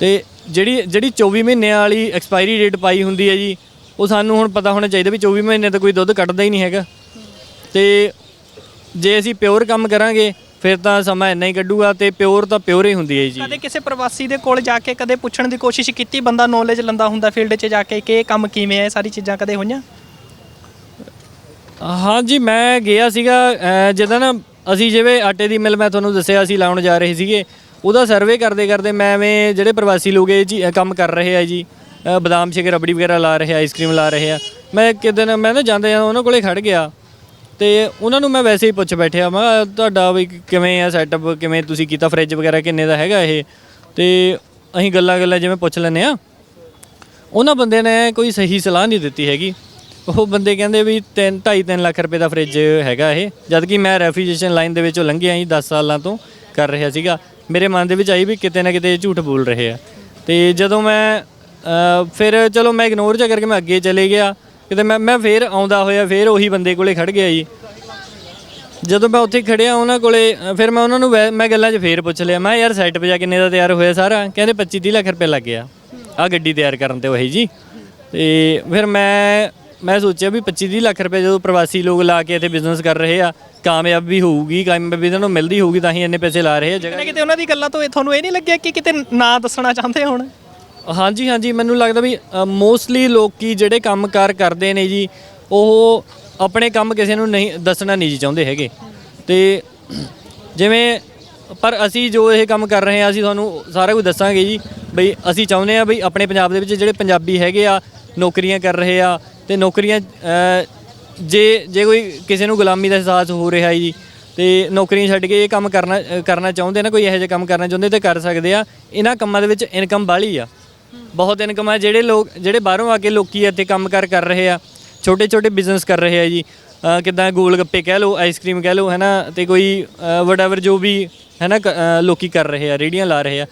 ਤੇ ਜਿਹੜੀ ਜਿਹੜੀ 24 ਮਹੀਨਿਆਂ ਵਾਲੀ ਐਕਸਪਾਇਰੀ ਡੇਟ ਪਾਈ ਹੁੰਦੀ ਹੈ ਜੀ, ਉਹ ਸਾਨੂੰ ਹੁਣ ਪਤਾ ਹੋਣਾ ਚਾਹੀਦਾ ਵੀ 24 ਮਹੀਨੇ ਤਾਂ ਕੋਈ ਦੁੱਧ ਕੱਢਦਾ ਹੀ ਨਹੀਂ ਹੈਗਾ। ਤੇ ਜੇ ਅਸੀਂ ਪਿਓਰ ਕੰਮ ਕਰਾਂਗੇ, ਫਿਰ ਤਾਂ ਸਮਾਂ ਇੰਨਾ ਹੀ ਕੱਢੂਗਾ ਤੇ ਪਿਓਰ ਤਾਂ ਪਿਓਰ ਹੀ ਹੁੰਦੀ ਹੈ ਜੀ। ਕਦੇ ਕਿਸੇ ਪ੍ਰਵਾਸੀ ਦੇ ਕੋਲ ਜਾ ਕੇ ਕਦੇ ਪੁੱਛਣ ਦੀ ਕੋਸ਼ਿਸ਼ ਕੀਤੀ? ਬੰਦਾ ਨੌਲੇਜ ਲੰਦਾ ਹੁੰਦਾ ਫੀਲਡ 'ਚ ਜਾ ਕੇ ਕਿ ਇਹ ਕੰਮ ਕਿਵੇਂ ਹੈ, ਇਹ ਸਾਰੀ ਚੀਜ਼ਾਂ ਕਦੇ ਹੋਈਆਂ? ਹਾਂਜੀ ਮੈਂ ਗਿਆ ਸੀਗਾ ਅਹ ਜਦੋਂ ਨਾ ਅਸੀਂ ਜਿਵੇਂ ਆਟੇ ਦੀ ਮਿਲ ਮੈਂ ਤੁਹਾਨੂੰ ਦੱਸਿਆ ਅਸੀਂ ਲਾਉਣ ਜਾ ਰਹੇ ਸੀਗੇ ਉਹਦਾ ਸਰਵੇ ਕਰਦੇ ਕਰਦੇ ਮੈਂ ਐਵੇਂ ਜਿਹੜੇ ਪ੍ਰਵਾਸੀ ਲੋਕ ਇਹ ਜੀ ਕੰਮ ਕਰ ਰਹੇ ਆ ਜੀ ਅਹ ਬਦਾਮ ਸ਼ੇਕ ਰਬੜੀ ਵਗੈਰਾ ਲਾ ਰਹੇ ਆ ਆਈਸਕ੍ਰੀਮ ਲਾ ਰਹੇ ਆ। ਮੈਂ ਕਿਦਨ ਮੈਂ ਨਾ ਜਾਂਦੇ ਆ ਉਹਨਾਂ ਕੋਲੇ ਖੜ ਗਿਆ ਤੇ ਉਹਨਾਂ ਨੂੰ ਮੈਂ ਵੈਸੇ ਹੀ ਪੁੱਛ ਬੈਠਿਆ ਮੈਂ ਕਿਹਾ, ਤੁਹਾਡਾ ਵੀ ਕਿਵੇਂ ਆ ਸੈਟਅਪ ਕਿਵੇਂ ਤੁਸੀਂ ਕੀਤਾ ਫ੍ਰਿਜ ਵਗੈਰਾ ਕਿੰਨੇ ਦਾ ਹੈਗਾ ਇਹ? ਤੇ ਅਸੀਂ ਗੱਲਾਂ ਗੱਲਾਂ ਜਿਵੇਂ ਪੁੱਛ ਲੈਂਦੇ ਆ ਉਹਨਾਂ ਬੰਦੇ ਨੇ ਕੋਈ ਸਹੀ ਸਲਾਹ ਨਹੀਂ ਦਿੱਤੀ ਹੈਗੀ। ਉਹ ਬੰਦੇ ਕਹਿੰਦੇ ਵੀ 3 2.5 3 ਲੱਖ ਰੁਪਏ ਦਾ ਫ੍ਰਿਜ ਹੈਗਾ ਇਹ। ਜਦ ਕਿ ਮੈਂ ਰੈਫਰੀਜਰੇਸ਼ਨ ਲਾਈਨ ਦੇ ਵਿੱਚੋਂ ਲੰਘਿਆ ਜੀ 10 ਸਾਲਾਂ ਤੋਂ ਕਰ ਰਿਹਾ ਸੀਗਾ। ਮੇਰੇ ਮਨ ਦੇ ਵਿੱਚ ਆਈ ਵੀ ਕਿਤੇ ਨਾ ਕਿਤੇ ਇਹ ਝੂਠ ਬੋਲ ਰਹੇ ਆ। ਤੇ ਜਦੋਂ ਮੈਂ ਫਿਰ ਚਲੋ ਮੈਂ ਇਗਨੋਰ ਜਿਹਾ ਕਰਕੇ ਮੈਂ ਅੱਗੇ ਚਲੇ ਗਿਆ। ਕਿਤੇ ਮੈਂ ਮੈਂ ਫਿਰ ਆਉਂਦਾ ਹੋਇਆ ਫਿਰ ਉਹੀ ਬੰਦੇ ਕੋਲੇ ਖੜ ਗਿਆ ਜੀ। ਜਦੋਂ ਮੈਂ ਉੱਥੇ ਖੜਿਆ ਉਹਨਾਂ ਕੋਲੇ ਫਿਰ ਮੈਂ ਉਹਨਾਂ ਨੂੰ ਵੈ- ਮੈਂ ਗੱਲਾਂ 'ਚ ਫੇਰ ਪੁੱਛ ਲਿਆ। ਮੈਂ ਕਿਹਾ, ਯਾਰ ਸੈੱਟ ਪਿਆ ਕਿੰਨੇ ਦਾ ਤਿਆਰ ਹੋਇਆ ਸਾਰਾ? ਕਹਿੰਦੇ 25 30 ਲੱਖ ਰੁਪਏ ਲੱਗ ਗਿਆ। ਆ ਗੱਡੀ ਤਿਆਰ ਕਰਨ ਤੇ ਉਹੀ ਜੀ। ਤੇ ਫਿਰ ਮੈਂ ਮੈਂ ਸੋਚਿਆ ਵੀ 25 30 ਲੱਖ ਰੁਪਏ ਜਦੋਂ ਪ੍ਰਵਾਸੀ ਲੋਕ ਲਾ ਕੇ ਇੱਥੇ ਬਿਜ਼ਨਸ ਕਰ ਰਹੇ ਆ ਕਾਮਯਾਬ ਵੀ ਹੋਊਗੀ ਕਾਮਯਾਬੀ ਇਹਨਾਂ ਨੂੰ ਮਿਲਦੀ ਹੋਊਗੀ ਤਾਂ ਹੀ ਇੰਨੇ ਪੈਸੇ ਲਾ ਰਹੇ ਆ ਜਗ੍ਹਾ ਕਿਤੇ ਕਿਤੇ ਉਹਨਾਂ ਦੀ ਗੱਲਾਂ ਤੋਂ ਇਹ ਤੁਹਾਨੂੰ ਇਹ ਨਹੀਂ ਲੱਗਿਆ ਕਿ ਕਿਤੇ ਨਾ ਦੱਸਣਾ ਚਾਹੁੰਦੇ ਹੋਣ? ਹਾਂਜੀ ਹਾਂਜੀ ਮੈਨੂੰ ਲੱਗਦਾ ਵੀ ਮੋਸਟਲੀ ਲੋਕੀ ਜਿਹੜੇ ਕੰਮਕਾਰ ਕਰਦੇ ਨੇ ਜੀ ਉਹ ਆਪਣੇ ਕੰਮ ਕਿਸੇ ਨੂੰ ਨਹੀਂ ਦੱਸਣਾ ਨਹੀਂ ਜੀ ਚਾਹੁੰਦੇ ਹੈਗੇ। ਤੇ ਜਿਵੇਂ ਪਰ ਅਸੀਂ ਜੋ ਇਹ ਕੰਮ ਕਰ ਰਹੇ ਹਾਂ ਅਸੀਂ ਤੁਹਾਨੂੰ ਸਾਰਾ ਕੁਝ ਦੱਸਾਂਗੇ ਜੀ ਬਈ ਅਸੀਂ ਚਾਹੁੰਦੇ ਆ ਬਈ ਆਪਣੇ ਪੰਜਾਬ ਦੇ ਵਿੱਚ ਜਿਹੜੇ ਪੰਜਾਬੀ ਹੈਗੇ ਆ ਨੌਕਰੀਆਂ ਕਰ ਰਹੇ ਆ ਤੇ ਨੌਕਰੀਆਂ ਜੇ ਜੇ ਕੋਈ ਕਿਸੇ ਨੂੰ ਗੁਲਾਮੀ ਦਾ ਅਹਿਸਾਸ ਹੋ ਰਿਹਾ ਜੀ ਤੇ ਨੌਕਰੀਆਂ ਛੱਡ ਕੇ ਇਹ ਕੰਮ ਕਰਨਾ ਕਰਨਾ ਚਾਹੁੰਦੇ ਨਾ ਕੋਈ ਇਹੋ ਜਿਹਾ ਕੰਮ ਕਰਨਾ ਚਾਹੁੰਦੇ ਤੇ ਕਰ ਸਕਦੇ ਆ। ਇਹਨਾਂ ਕੰਮਾਂ ਦੇ ਵਿੱਚ ਇਨਕਮ ਬਾਹਲੀ ਆ। ਬਹੁਤ ਇਨਕਮ ਆ ਜਿਹੜੇ ਲੋਕ ਜਿਹੜੇ ਬਾਹਰੋਂ ਆ ਕੇ ਲੋਕੀ ਇੱਥੇ ਕੰਮਕਾਰ ਕਰ ਰਹੇ ਆ ਛੋਟੇ ਛੋਟੇ ਬਿਜ਼ਨਸ ਕਰ ਰਹੇ ਆ ਜੀ। ਅ, ਕਿੱਦਾਂ ਗੋਲ ਗੱਪੇ ਕਹਿ ਲਓ ਆਈਸਕ੍ਰੀਮ ਕਹਿ ਲਓ ਹੈ ਨਾ ਤੇ ਕੋਈ ਵਟਐਵਰ ਜੋ ਵੀ ਹੈ ਨਾ ਕ- ਅ, ਲੋਕੀ ਕਰ ਰਹੇ ਆ ਰੇੜੀਆਂ ਲਾ ਰਹੇ ਆ।